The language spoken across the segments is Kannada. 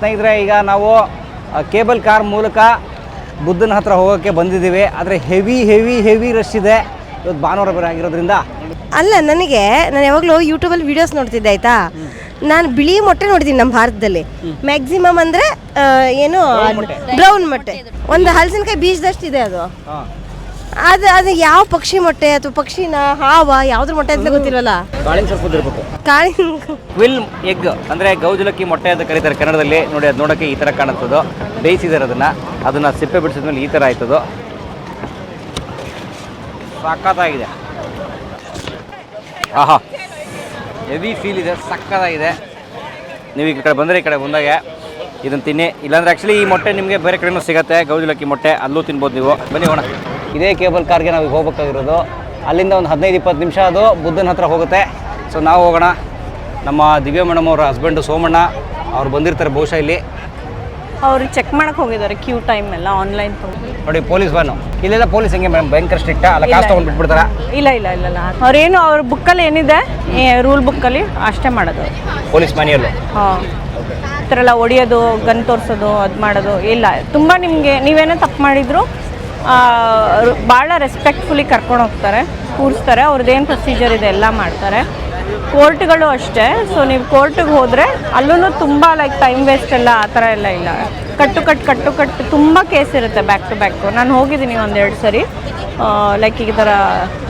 ಸ್ನೇಹಿತರೆ ಈಗ ನಾವು ಕೇಬಲ್ ಕಾರ್ ಮೂಲಕ ಬುದ್ಧನ ಹತ್ರ ಹೋಗೋಕ್ಕೆ ಬಂದಿದ್ದೀವಿ. ಆದರೆ ಹೆವಿ ಹೆವಿ ಹೆವಿ ರಶ್ ಇದೆ. ಇವತ್ತು ಭಾನುವಾರ ಬೇರೆ ಆಗಿರೋದ್ರಿಂದ. ಅಲ್ಲ ನನಗೆ ನಾನು ಯಾವಾಗಲೂ ಯೂಟ್ಯೂಬಲ್ಲಿ ವೀಡಿಯೋಸ್ ನೋಡ್ತಿದ್ದೆ ಆಯ್ತಾ? ನಾನು ಬಿಳಿ ಮೊಟ್ಟೆ ನೋಡಿದ್ದೀನಿ ನಮ್ಮ ಭಾರತದಲ್ಲಿ. ಮ್ಯಾಕ್ಸಿಮಮ್ ಅಂದರೆ ಏನು ಬ್ರೌನ್ ಮೊಟ್ಟೆ. ಒಂದು ಹಲಸಿನಕಾಯಿ ಬೀಜದಷ್ಟು ಇದೆ ಅದು ಅದು ಅದು ಯಾವ ಪಕ್ಷಿ ಮೊಟ್ಟೆ ಅಥವಾ ಪಕ್ಷಿನ ಹಾವ ಯಾವ್ದ್ರ ಮೊಟ್ಟೆ ಅಂತ ಗೊತ್ತಿಲ್ವಲ್ಲ ಕಾಳಿನ ಸ್ವಲ್ಪ ಇರಬೇಕು. ಕಾಳಿ ಕ್ವಿಲ್ ಎಗ್ ಅಂದ್ರೆ ಗೌಜಲಕ್ಕಿ ಮೊಟ್ಟೆ ಅಂತ ಕರೀತಾರೆ ಕನ್ನಡದಲ್ಲಿ. ನೋಡಿ ಅದು ನೋಡೋಕ್ಕೆ ಈ ಥರ ಕಾಣುತ್ತದು ಬೇಯಿಸಿದ್ದಾರೆ ಅದನ್ನ. ಅದನ್ನ ಸಿಪ್ಪೆ ಬಿಡಿಸಿದ್ಮೇಲೆ ಈ ಥರ ಆಯ್ತದು. ಸಕ್ಕತ್ತಾಗಿದೆ ಆಹಾ. ಹೆವಿ ಫೀಲ್ ಇದೆ ಸಕ್ಕತ್ತಾಗಿದೆ ನೀವು ಈ ಕಡೆ ಬಂದರೆ ಈ ಕಡೆ ಬಂದಾಗ ಇದನ್ನು ತಿನ್ನಿ. ಇಲ್ಲಾಂದ್ರೆ ಆ್ಯಕ್ಚುಲಿ ಈ ಮೊಟ್ಟೆ ನಿಮಗೆ ಬೇರೆ ಕಡೆನೂ ಸಿಗುತ್ತೆ ಗೌಜಲಕ್ಕಿ ಮೊಟ್ಟೆ ಅಲ್ಲೂ ತಿನ್ಬೋದು ನೀವು. ಬನ್ನಿ ಹೋಣ ಇದೇ ಕೇಬಲ್ ಕಾರ್ಗೆ ನಾವು ಈಗ ಹೋಗ್ಬೇಕಾಗಿರೋದು. ಅಲ್ಲಿಂದ ಒಂದು ಹದಿನೈದು ಇಪ್ಪತ್ತು ನಿಮಿಷ ಅದು ಬುದ್ಧನ ಹತ್ರ ಹೋಗುತ್ತೆ. ಸೊ ನಾವು ಹೋಗೋಣ. ನಮ್ಮ ದಿವ್ಯ ಮೇಡಮ್ ಅವರ ಹಸ್ಬೆಂಡು ಸೋಮಣ್ಣ ಅವ್ರು ಬಂದಿರ್ತಾರೆ ಬಹುಶಃ ಇಲ್ಲಿ. ಅವ್ರು ಚೆಕ್ ಮಾಡಕ್ ಹೋಗಿದ್ದಾರೆ ಕ್ಯೂ ಟೈಮ್ ಎಲ್ಲ ಆನ್ಲೈನ್ ನೋಡಿ ಪೊಲೀಸ್ ಬಾನು ಇಲ್ಲೆಲ್ಲ ಪೊಲೀಸ್ ಹೆಂಗೆ ಮೇಡಮ್? ಭಯಂಕರ ಸ್ಟ್ರಿಕ್ಟ್ ಅಲ್ಲ ಕಾಸ್ಟ್ ತೊಗೊಂಡು ಬಿಟ್ಬಿಡ್ತಾರ? ಇಲ್ಲ ಇಲ್ಲ ಇಲ್ಲ ಇಲ್ಲ. ಅವ್ರೇನು ಅವ್ರ ಬುಕ್ಕಲ್ಲಿ ಏನಿದೆ? ರೂಲ್ ಬುಕ್ಕಲ್ಲಿ ಅಷ್ಟೇ ಮಾಡೋದು. ಪೊಲೀಸ್ ಮನೆಯಲ್ಲಿ ಹಾಂ. ಈ ಥರ ಎಲ್ಲ ಹೊಡಿಯೋದು ಗನ್ ತೋರಿಸೋದು ಅದು ಮಾಡೋದು ಇಲ್ಲ. ತುಂಬ ನಿಮಗೆ ನೀವೇನೋ ತಪ್ಪು ಮಾಡಿದ್ರು ಭಾಳ ರೆಸ್ಪೆಕ್ಟ್ಫುಲಿ ಕರ್ಕೊಂಡು ಹೋಗ್ತಾರೆ, ಕೂರಿಸ್ತಾರೆ, ಅವ್ರದ್ದೇನು ಪ್ರೊಸೀಜರ್ ಇದೆ ಎಲ್ಲ ಮಾಡ್ತಾರೆ. ಕೋರ್ಟ್ಗಳು ಅಷ್ಟೇ ಸೊ ನೀವು ಕೋರ್ಟಿಗೆ ಹೋದರೆ ಅಲ್ಲೂ ತುಂಬ ಲೈಕ್ ಟೈಮ್ ವೇಸ್ಟ್ ಎಲ್ಲ ಆ ಥರ ಎಲ್ಲ ಇಲ್ಲ. ಕಟ್ಟು ಕಟ್ಟು ಕಟ್ಟು ಕಟ್ಟು ತುಂಬ ಕೇಸ್ ಇರುತ್ತೆ ಬ್ಯಾಕ್ ಟು ಬ್ಯಾಕು ನಾನು ಹೋಗಿದ್ದೀನಿ ಒಂದೆರಡು ಸರಿ. ಲೈಕ್ ಈ ಥರ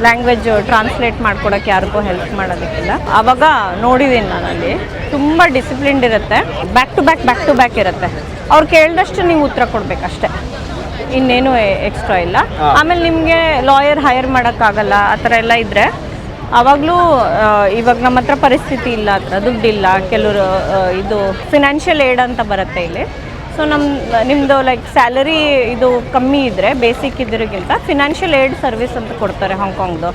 ಲ್ಯಾಂಗ್ವೇಜ್ ಟ್ರಾನ್ಸ್ಲೇಟ್ ಮಾಡ್ಕೊಡೋಕ್ಕೆ ಯಾರಿಗೂ ಹೆಲ್ಪ್ ಮಾಡೋದಕ್ಕಿಲ್ಲ. ಆವಾಗ ನೋಡಿದ್ದೀನಿ ನಾನು ಅಲ್ಲಿ ತುಂಬ ಡಿಸಿಪ್ಲಿನ್ಡ್ ಇರುತ್ತೆ. Back to back back to back ಇರುತ್ತೆ. ಅವ್ರು ಕೇಳಿದಷ್ಟು ನೀವು ಉತ್ತರ ಕೊಡಬೇಕಷ್ಟೇ. ಇನ್ನೇನು ಎಕ್ಸ್ಟ್ರಾ ಇಲ್ಲ. ಆಮೇಲೆ ನಿಮಗೆ ಲಾಯರ್ ಹೈರ್ ಮಾಡೋಕ್ಕಾಗಲ್ಲ ಆ ಥರ ಎಲ್ಲ ಇದ್ದರೆ ಆವಾಗಲೂ ಇವಾಗ ನಮ್ಮ ಹತ್ರ ಪರಿಸ್ಥಿತಿ ಇಲ್ಲ ಹತ್ರ ದುಡ್ಡಿಲ್ಲ ಕೆಲವರು ಇದು ಫಿನಾನ್ಷಿಯಲ್ ಏಡ್ ಅಂತ ಬರುತ್ತೆ ಇಲ್ಲಿ. ಸೊ ನಮ್ಮ ನಿಮ್ಮದು ಲೈಕ್ ಸ್ಯಾಲರಿ ಇದು ಕಮ್ಮಿ ಇದ್ದರೆ ಬೇಸಿಕ್ ಇದ್ರಿಗಿಂತ ಫಿನಾನ್ಷಿಯಲ್ ಏಡ್ ಸರ್ವಿಸ್ ಅಂತ ಕೊಡ್ತಾರೆ ಹಾಂಗ್ಕಾಂಗ್ದು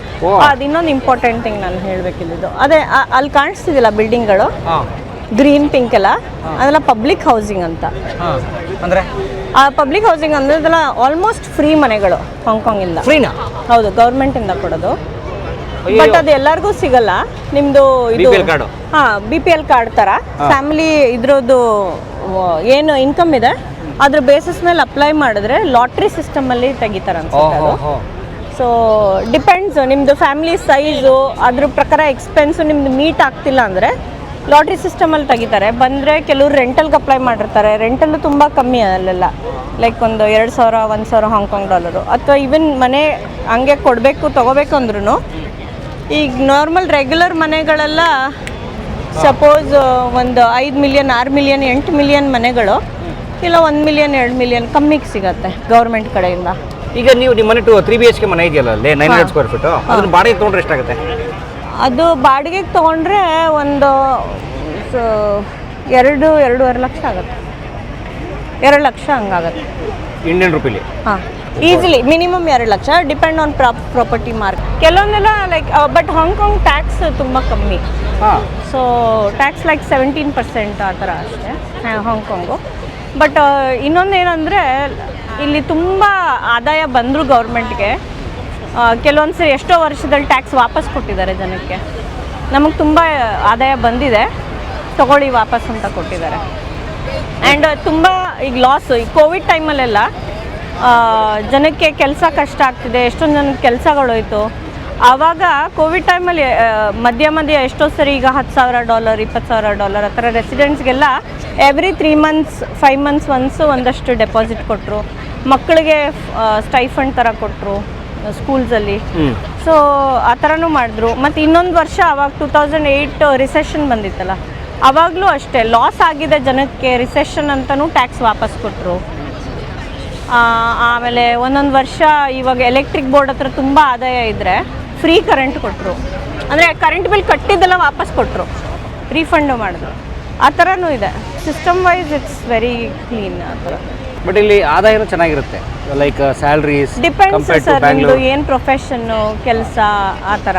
ಅದು ಇನ್ನೊಂದು ಇಂಪಾರ್ಟೆಂಟ್ ಥಿಂಗ್ ನಾನು ಹೇಳಬೇಕಿದ್ದು ಅದೇ ಅಲ್ಲಿ ಕಾಣಿಸ್ತಿದಿಲ್ಲ ಬಿಲ್ಡಿಂಗ್ಗಳು ಗ್ರೀನ್ ಪಿಂಕ್ ಎಲ್ಲ ಅದೆಲ್ಲ ಪಬ್ಲಿಕ್ ಹೌಸಿಂಗ್ ಅಂತ. ಅಂದ್ರೆ? ಆ ಪಬ್ಲಿಕ್ ಹೌಸಿಂಗ್ ಅಂದ್ರೆ ಅದೆಲ್ಲ ಆಲ್ಮೋಸ್ಟ್ ಫ್ರೀ ಮನೆಗಳು ಹಾಂಗ್ಕಾಂಗಿಂದ ಫ್ರೀನಾ ಹೌದು ಗೌರ್ಮೆಂಟಿಂದ ಕೊಡೋದು. ಬಟ್ ಅದು ಎಲ್ಲರಿಗೂ ಸಿಗಲ್ಲ. ನಿಮ್ದು ಇದು BPL ಕಾರ್ಡು? ಹಾ ಬಿ ಪಿ ಎಲ್ ಕಾರ್ಡ್ ತರ. ಫ್ಯಾಮಿಲಿ ಇದ್ರದ್ದು ಆ, ಏನು ಇನ್ಕಮ್ ಇದೆ ಅದ್ರ ಬೇಸಿಸ್ ಮೇಲೆ ಅಪ್ಲೈ ಮಾಡಿದ್ರೆ ಲಾಟ್ರಿ ಸಿಸ್ಟಮ್ ಅಲ್ಲಿ ತೆಗಿತಾರೆ ಅನ್ಸುತ್ತೆ ಅದು. ಓಹೋ ಸೊ ಡಿಪೆಂಡ್ಸ್ ನಿಮ್ಮದು ಫ್ಯಾಮಿಲಿ ಸೈಜು ಅದ್ರ ಪ್ರಕಾರ ಎಕ್ಸ್ಪೆನ್ಸು ನಿಮ್ದು ಮೀಟ್ ಆಗ್ತಿಲ್ಲ ಅಂದರೆ ಲಾಟ್ರಿ ಸಿಸ್ಟಮಲ್ಲಿ ತೆಗಿತಾರೆ. ಬಂದರೆ ಕೆಲವರು ರೆಂಟಲ್ಗೆ ಅಪ್ಲೈ ಮಾಡಿರ್ತಾರೆ. ರೆಂಟಲ್ಲು ತುಂಬ ಕಮ್ಮಿ ಅಲ್ಲೆಲ್ಲ. ಲೈಕ್ ಒಂದು ಎರಡು ಸಾವಿರ ಒಂದು ಸಾವಿರ ಹಾಂಗ್ಕಾಂಗ್ ಡಾಲರು ಅಥವಾ ಈವನ್ ಮನೆ ಹಂಗೆ ಕೊಡಬೇಕು ತೊಗೋಬೇಕು ಅಂದ್ರೂ ಈಗ ನಾರ್ಮಲ್ ರೆಗ್ಯುಲರ್ ಮನೆಗಳೆಲ್ಲ ಸಪೋಸ್ ಒಂದು ಐದು ಮಿಲಿಯನ್ ಆರು ಮಿಲಿಯನ್ ಎಂಟು ಮಿಲಿಯನ್ ಮನೆಗಳು ಇಲ್ಲ ಒಂದು ಮಿಲಿಯನ್ ಎರಡು ಮಿಲಿಯನ್ ಕಮ್ಮಿಗೆ ಸಿಗತ್ತೆ ಗೌರ್ಮೆಂಟ್ ಕಡೆಯಿಂದ. ಈಗ ನೀವು ನಿಮ್ಮ ಮನೆ two three B H K ಮನೆ ಇದೆಯಲ್ಲ ಅಲ್ಲಿ ನೈನ್ ಹಂಡ್ರೆಡ್ ಸ್ಕ್ವೇರ್ ಫೀಟು ಅದನ್ನ ಬಾಡಿಗೆ ತೊಗೊಂಡ್ರೆ ಎಷ್ಟಾಗುತ್ತೆ? ಅದು ಬಾಡಿಗೆಗೆ ತೊಗೊಂಡ್ರೆ ಒಂದು ಸ- ಎರಡು ಎರಡೂವರೆ ಲಕ್ಷ ಆಗುತ್ತೆ. ಎರಡು ಲಕ್ಷ ಹಂಗಾಗತ್ತೆ. ಇಂಡಿಯನ್ ರುಪೀಲಿ ಹಾಂ ಈಸಿಲಿ ಮಿನಿಮಮ್ ಎರಡು lakh depend on prop property mark ಕೆಲವೊಂದೆಲ್ಲ like but Hong Kong tax ತುಂಬ ಕಮ್ಮಿ. ಹಾಂ. So tax like seventeen percent ಆ ಥರ ಅಷ್ಟೇ ಹಾ- ಹಾಂಗ್ಕಾಂಗು ಬಟ್ ಇನ್ನೊಂದು ಏನಂದರೆ ಇಲ್ಲಿ ತುಂಬ ಆದಾಯ ಬಂದರೂ ಗೌರ್ಮೆಂಟ್ಗೆ ಕೆಲವೊಂದು ಸರಿ ಎಷ್ಟೋ ವರ್ಷದಲ್ಲಿ ಟ್ಯಾಕ್ಸ್ ವಾಪಸ್ ಕೊಟ್ಟಿದ್ದಾರೆ ಜನಕ್ಕೆ. ನಮಗೆ ತುಂಬ ಆದಾಯ ಬಂದಿದೆ. ತಗೊಳ್ಳಿ ವಾಪಸ್ ಅಂತ ಕೊಟ್ಟಿದ್ದಾರೆ. ಆ್ಯಂಡ್ ತುಂಬ ಈಗ ಲಾಸ್ ಈ ಕೋವಿಡ್ ಟೈಮಲ್ಲೆಲ್ಲ ಜನಕ್ಕೆ ಕೆಲಸ ಕಷ್ಟ ಆಗ್ತಿದೆ, ಎಷ್ಟೊಂದು ಜನಕ್ಕೆ ಕೆಲಸಗಳೋಯ್ತು ಆವಾಗ ಕೋವಿಡ್ ಟೈಮಲ್ಲಿ ಮಧ್ಯ ಮಧ್ಯ ಎಷ್ಟೋ ಸರಿ ಈಗ ಹತ್ತು ಸಾವಿರ ಡಾಲರ್ ಇಪ್ಪತ್ತು ಸಾವಿರ ಡಾಲರ್ ಆ ಥರ ರೆಸಿಡೆಂಟ್ಸ್ಗೆಲ್ಲ every three months five months once ಒಂದಷ್ಟು ಡೆಪಾಸಿಟ್ ಕೊಟ್ಟರು ಮಕ್ಕಳಿಗೆ ಸ್ಟೈಫಂಡ್ ಥರ ಕೊಟ್ಟರು ಸ್ಕೂಲ್ಸಲ್ಲಿ ಸೊ ಆ ಥರನೂ ಮಾಡಿದ್ರು. ಮತ್ತು ಇನ್ನೊಂದು ವರ್ಷ ಅವಾಗ ಟೂ ತೌಸಂಡ್ ಏಯ್ಟ್ ರಿಸೆಷನ್ ಬಂದಿತ್ತಲ್ಲ. ಅವಾಗಲೂ ಅಷ್ಟೇ ಲಾಸ್ ಆಗಿದೆ ಜನಕ್ಕೆ ರಿಸೆಷನ್ ಅಂತಲೂ ಟ್ಯಾಕ್ಸ್ ವಾಪಸ್ ಕೊಟ್ಟರು ಆಮೇಲೆ ಒಂದೊಂದು ವರ್ಷ ಇವಾಗ ಎಲೆಕ್ಟ್ರಿಕ್ ಬೋರ್ಡ್ ಹತ್ರ ತುಂಬ ಆದಾಯ ಇದ್ದರೆ ಫ್ರೀ ಕರೆಂಟ್ ಕೊಟ್ಟರು ಅಂದರೆ ಕರೆಂಟ್ ಬಿಲ್ ಕಟ್ಟಿದ್ದೆಲ್ಲ ವಾಪಸ್ ಕೊಟ್ಟರು ರೀಫಂಡು ಮಾಡಿದ್ರು. ಆ ಥರನೂ ಇದೆ. System wise it's very clean ಆ ಥರ ಬಟ್ ಇಲ್ಲಿ ಆದಾಯನೂ ಚೆನ್ನಾಗಿರುತ್ತೆ. ಲೈಕ್ ಸ್ಯಾಲ್ರೀಸ್ ಡಿಪೆಂಡ್ಸ್ ಸರ್ ನಿಮ್ಮದು ಏನು ಪ್ರೊಫೆಷನ್ನು ಕೆಲಸ ಆ ಥರ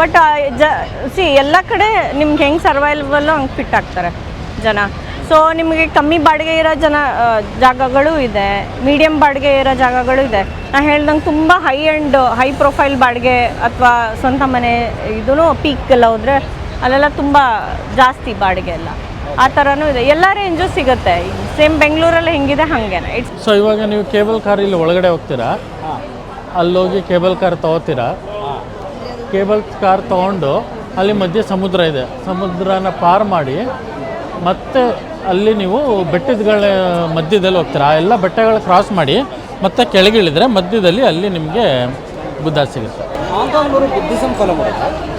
ಬಟ್ ಜ ಸಿ ಎಲ್ಲ ಕಡೆ ನಿಮ್ಗೆ ಹೆಂಗೆ ಸರ್ವೈವಲ್ಲು ಹಂಗೆ ಫಿಟ್ ಆಗ್ತಾರೆ ಜನ. ಸೊ ನಿಮಗೆ ಕಮ್ಮಿ ಬಾಡಿಗೆ ಇರೋ ಜನ ಜಾಗಗಳು ಇದೆ. ಮೀಡಿಯಂ ಬಾಡಿಗೆ ಇರೋ ಜಾಗಗಳು ಇದೆ. ನಾ ಹೇಳ್ದಂಗೆ ತುಂಬ ಹೈ ಆ್ಯಂಡ್ ಹೈ ಪ್ರೊಫೈಲ್ ಬಾಡಿಗೆ ಅಥವಾ ಸ್ವಂತ ಮನೆ ಇದೂ ಪೀಕ್ ಎಲ್ಲ ಹೋದರೆ ಅಲ್ಲೆಲ್ಲ ತುಂಬ ಜಾಸ್ತಿ ಬಾಡಿಗೆ ಎಲ್ಲ. ಆ ಥರನೂ ಇದೆ. ಎಲ್ಲ ರೇಂಜು ಸಿಗುತ್ತೆ. ಸೇಮ್ ಬೆಂಗಳೂರಲ್ಲಿ ಹೆಂಗಿದೆ ಹಾಗೇನೆ. ಇಟ್ಸ್ ಸೊ ಇವಾಗ ನೀವು ಕೇಬಲ್ ಕಾರ್ ಇಲ್ಲಿ ಒಳಗಡೆ ಹೋಗ್ತೀರಾ? ಅಲ್ಲೋಗಿ ಕೇಬಲ್ ಕಾರ್ ತಗೋತೀರಾ? ಕೇಬಲ್ ಕಾರ್ ತಗೊಂಡು ಅಲ್ಲಿ ಮಧ್ಯೆ ಸಮುದ್ರ ಇದೆ. ಸಮುದ್ರನ ಪಾರ್ ಮಾಡಿ ಮತ್ತೆ ಅಲ್ಲಿ ನೀವು ಬೆಟ್ಟಗಳ ಮಧ್ಯದಲ್ಲಿ ಹೋಗ್ತೀರಾ? ಆ ಎಲ್ಲ ಬೆಟ್ಟಗಳು ಕ್ರಾಸ್ ಮಾಡಿ ಮತ್ತೆ ಕೆಳಗಿಳಿದ್ರೆ ಮಧ್ಯದಲ್ಲಿ ಅಲ್ಲಿ ನಿಮಗೆ ಬುದ್ಧ ಸಿಗುತ್ತೆ. ಹಾಂಗ್ಕಾಂಗ್ನವರು ಬುದ್ಧಿಸಮ್ ಫಾಲೋ ಮಾಡ್ತಾರೆ ಆ,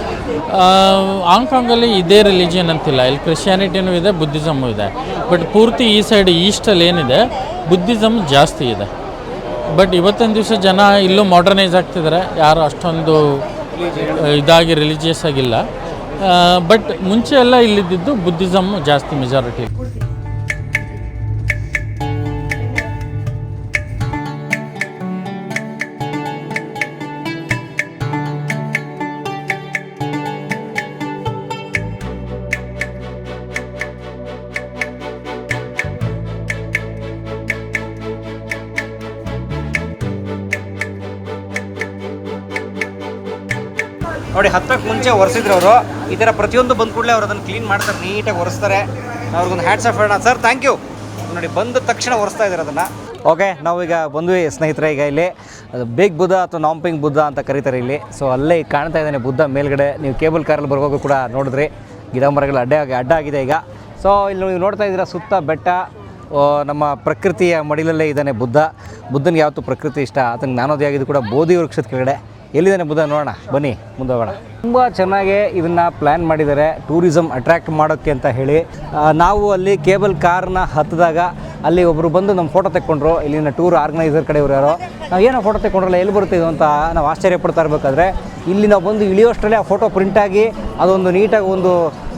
ಹಾಂಗ್ಕಾಂಗಲ್ಲಿ ಇದೇ ರಿಲಿಜಿಯನ್ ಅಂತಿಲ್ಲ. ಇಲ್ಲಿ ಕ್ರಿಶ್ಚಿಯಾನಿಟಿನೂ ಇದೆ ಬುದ್ಧಿಸಮ್ಮು ಇದೆ. ಬಟ್ ಪೂರ್ತಿ ಈ ಸೈಡ್ ಈಸ್ಟಲ್ಲಿ ಏನಿದೆ ಬುದ್ಧಿಸಮ್ ಜಾಸ್ತಿ ಇದೆ. ಬಟ್ ಇವತ್ತಿನ ದಿವಸ ಜನ ಇಲ್ಲೂ ಮಾಡರ್ನೈಸ್ ಆಗ್ತಿದ್ದಾರೆ ಯಾರು ಅಷ್ಟೊಂದು ಇದಾಗಿ ರಿಲಿಜಿಯಸ್ ಆಗಿಲ್ಲ. ಬಟ್ ಮುಂಚೆ ಎಲ್ಲ ಇಲ್ಲಿದ್ದು ಬುದ್ಧಿಸಮ್ ಜಾಸ್ತಿ ಮೆಜಾರಿಟಿ ನೋಡಿ, ಹತ್ತಕ್ಕೆ ಮುಂಚೆ ಒರೆಸಿದ್ರು ಅವರು. ಈ ಥರ ಪ್ರತಿಯೊಂದು ಬಂದ ಕೂಡಲೇ ಅವ್ರು ಅದನ್ನು ಕ್ಲೀನ್ ಮಾಡ್ತಾರೆ, ನೀಟಾಗಿ ಒರೆಸ್ತಾರೆ. ಅವ್ರಿಗೊಂದು ಹ್ಯಾಟ್ಸ್ ಆಫ್ ಹೇಳೋಣ. ಸರ್ ಥ್ಯಾಂಕ್ ಯು ನೋಡಿ, ಬಂದ ತಕ್ಷಣ ಒರೆಸ್ತಾ ಇದ್ದಾರೆ ಅದನ್ನು. ಓಕೆ ನಾವೀಗ ಬಂದ್ವಿ ಸ್ನೇಹಿತರೆ, ಈಗ ಇಲ್ಲಿ ಅದು ಬೇಗ್ ಬುದ್ಧ ಅಥವಾ ನಾಂಪಿಂಗ್ ಬುದ್ಧ ಅಂತ ಕರೀತಾರೆ ಇಲ್ಲಿ. ಸೊ ಅಲ್ಲೇ ಕಾಣ್ತಾ ಇದ್ದಾನೆ ಬುದ್ಧ ಮೇಲ್ಗಡೆ. ನೀವು ಕೇಬಲ್ ಕಾರಲ್ಲಿ ಬರುವಾಗ ಕೂಡ ನೋಡಿದ್ರಿ. ಗಿಡ ಮರಗಳು ಅಡ್ಡ ಆಗಿ ಅಡ್ಡ ಆಗಿದೆ ಈಗ. ಸೊ ಇಲ್ಲಿ ನೀವು ನೋಡ್ತಾ ಇದ್ದೀರಾ, ಸುತ್ತ ಬೆಟ್ಟ ನಮ್ಮ ಪ್ರಕೃತಿಯ ಮಡಿಲಲ್ಲೇ ಇದ್ದಾನೆ ಬುದ್ಧ ಬುದ್ಧನಿಗೆ ಯಾವತ್ತು ಪ್ರಕೃತಿ ಇಷ್ಟ. ಆತನಿಗೆ ಜ್ಞಾನೋದಯ ಆಗಿದ್ದು ಕೂಡ ಬೋಧಿ ವೃಕ್ಷದ ಕೆಳಗಡೆ. ಎಲ್ಲಿದ್ದಾನೆ ಬುಧ ನೋಡೋಣ. ಬನ್ನಿ, ಮುಂದೆ ಹೋಗೋಣ. ತುಂಬ ಚೆನ್ನಾಗಿ ಇದನ್ನು ಪ್ಲ್ಯಾನ್ ಮಾಡಿದ್ದಾರೆ. ಟೂರಿಸಮ್ ಅಟ್ರ್ಯಾಕ್ಟ್ ಮಾಡೋಕ್ಕೆ ಅಂತ ಹೇಳಿ. ನಾವು ಅಲ್ಲಿ ಕೇಬಲ್ ಕಾರ್ನ ಹತ್ತಿದಾಗ ಅಲ್ಲಿ ಒಬ್ಬರು ಬಂದು ನಮ್ಮ ಫೋಟೋ ತೆಕ್ಕೊಂಡ್ರು. ಇಲ್ಲಿನ ಟೂರ್ ಆರ್ಗನೈಸರ್ ಕಡೆ ಇವ್ರು ಯಾರೋ. ನಾವು ಏನೋ ಫೋಟೋ ತೆಕ್ಕೊಂಡ್ರಲ್ಲ, ಎಲ್ಲಿ ಬರುತ್ತೆ ಅಂತ ನಾವು ಆಶ್ಚರ್ಯ ಪಡ್ತಾ ಇರಬೇಕಾದ್ರೆ, ಇಲ್ಲಿ ನಾವು ಬಂದು ಇಳಿಯೋಷ್ಟರಲ್ಲೇ ಆ ಫೋಟೋ ಪ್ರಿಂಟಾಗಿ ಅದೊಂದು ನೀಟಾಗಿ ಒಂದು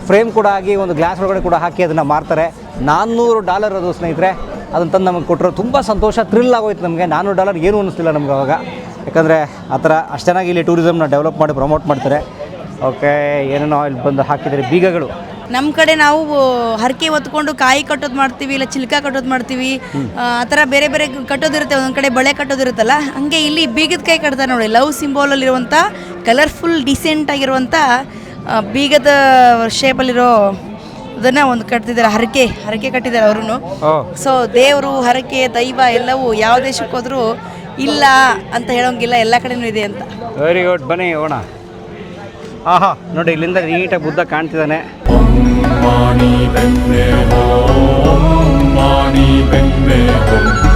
ಫ್ರೇಮ್ ಕೂಡ ಆಗಿ ಒಂದು ಗ್ಲಾಸ್ ಒಳಗಡೆ ಕೂಡ ಹಾಕಿ ಅದನ್ನು ಮಾರ್ತಾರೆ. ನಾನ್ನೂರು ಡಾಲರ್ ಅದು ಸ್ನೇಹಿತರೆ. ಅದನ್ನು ತಂದು ನಮಗೆ ಕೊಟ್ಟರು ತುಂಬ ಸಂತೋಷ ಥ್ರಿಲ್ ಆಗೋಯ್ತು ನಮಗೆ. ನಾನ್ನೂರು ಡಾಲರ್ ಏನು ಅನ್ನಿಸ್ತಿಲ್ಲ ನಮ್ಗೆ ಅವಾಗ. ಯಾಕಂದರೆ ಆ ಥರ ಅಷ್ಟು ಚೆನ್ನಾಗಿ ಇಲ್ಲಿ ಟೂರಿಸಮ್ನ ಡೆವಲಪ್ ಮಾಡಿ ಪ್ರಮೋಟ್ ಮಾಡ್ತಾರೆ. ಓಕೆ ಏನೇನೋ ಇಲ್ಲಿ ಬಂದು ಹಾಕಿದರೆ ಬೀಗಗಳು. ನಮ್ಮ ಕಡೆ ನಾವು ಹರಕೆ ಹೊತ್ಕೊಂಡು ಕಾಯಿ ಕಟ್ಟೋದು ಮಾಡ್ತೀವಿ ಇಲ್ಲ ಚಿಲ್ಕ ಕಟ್ಟೋದು ಮಾಡ್ತೀವಿ. ಆ ಥರ ಬೇರೆ ಬೇರೆ ಕಟ್ಟೋದಿರುತ್ತೆ ಒಂದೊಂದು ಕಡೆ ಬಳೆ ಕಟ್ಟೋದಿರುತ್ತಲ್ಲ ಹಂಗೆ ಇಲ್ಲಿ ಬೀಗದ ಕೈ ಕಟ್ತಾರೆ ನೋಡಿ ಲವ್ ಸಿಂಬಾಲಲ್ಲಿರುವಂಥ ಕಲರ್ಫುಲ್ ಡಿಸೆಂಟ್ ಆಗಿರುವಂಥ ಬೀಗದ ಶೇಪಲ್ಲಿರೋ ಅದನ್ನು ಒಂದು ಕಟ್ತಿದ್ದಾರೆ ಹರಕೆ ಹರಕೆ ಕಟ್ಟಿದ್ದಾರೆ ಅವರು ಸೊ ದೇವರು ಹರಕೆ ದೈವ ಎಲ್ಲವೂ ಯಾವ ದೇಶಕ್ಕೆ ಹೋದರೂ ಇಲ್ಲ ಅಂತ ಹೇಳೋಂಗಿಲ್ಲ ಎಲ್ಲ ಕಡೆನೂ ಇದೆ ಅಂತ. ವೆರಿ ಗುಡ್ ಬನ್ನಿ ಹೋಣ ಆಹಾ ನೋಡಿ ಇಲ್ಲಿಂದ ನೀಟಾಗಿ ಬುದ್ಧ ಕಾಣ್ತಿದ್ದಾನೆ.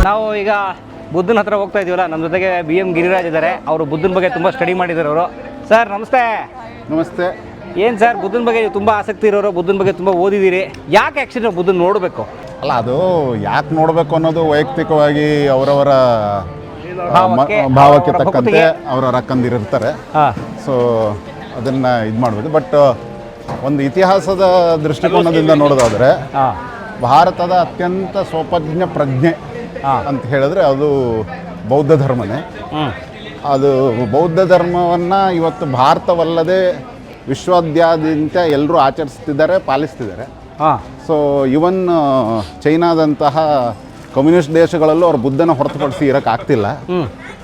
ನಾವು ಈಗ ಬುದ್ಧನ ಹತ್ರ ಹೋಗ್ತಾ ಇದೀವಲ್ಲ ನಮ್ಮ ಜೊತೆಗೆ ಬಿ ಎಂ ಗಿರಿರಾಜ್ ಇದ್ದಾರೆ. ಅವರು ಬುದ್ಧನ ಬಗ್ಗೆ ತುಂಬ ಸ್ಟಡಿ ಮಾಡಿದ್ದಾರೆ ಅವರು. ಸರ್ ನಮಸ್ತೆ. ನಮಸ್ತೆ. ಏನು ಸರ್ ಬುದ್ಧನ ಬಗ್ಗೆ ತುಂಬ ಆಸಕ್ತಿ ಇರೋರು ಬುದ್ಧನ ಬಗ್ಗೆ ತುಂಬ ಓದಿದ್ದೀರಿ. ಯಾಕೆ ಆ್ಯಕ್ಚುಲಿ ನಾವು ಬುದ್ಧನ ನೋಡಬೇಕು? ಅಲ್ಲ ಅದು ಯಾಕೆ ನೋಡಬೇಕು ಅನ್ನೋದು ವೈಯಕ್ತಿಕವಾಗಿ ಅವರವರ ಭಾವಕ್ಕೆ, ತಕ್ಕಂತೆ ಅವರ ಹಾಂ. ಸೊ ಅದನ್ನ ಇದು ಮಾಡ್ಬೋದು ಬಟ್ ಒಂದು ಇತಿಹಾಸದ ದೃಷ್ಟಿಕೋನದಿಂದ ನೋಡೋದಾದ್ರೆ ಭಾರತದ ಅತ್ಯಂತ ಸ್ವೋಪಜ್ಞ ಪ್ರಜ್ಞೆ ಅಂತ ಹೇಳಿದ್ರೆ ಅದು ಬೌದ್ಧ ಧರ್ಮನೇ. ಅದು ಬೌದ್ಧ ಧರ್ಮವನ್ನು ಇವತ್ತು ಭಾರತವಲ್ಲದೆ ವಿಶ್ವಾದ್ಯಂತ ಎಲ್ಲರೂ ಆಚರಿಸ್ತಿದ್ದಾರೆ ಪಾಲಿಸ್ತಿದ್ದಾರೆ. ಹಾಂ. ಸೊ ಇವನ್ ಚೈನಾದಂತಹ ಕಮ್ಯುನಿಸ್ಟ್ ದೇಶಗಳಲ್ಲೂ ಅವ್ರು ಬುದ್ಧನ ಹೊರತುಪಡಿಸಿ ಇರೋಕ್ಕಾಗ್ತಿಲ್ಲ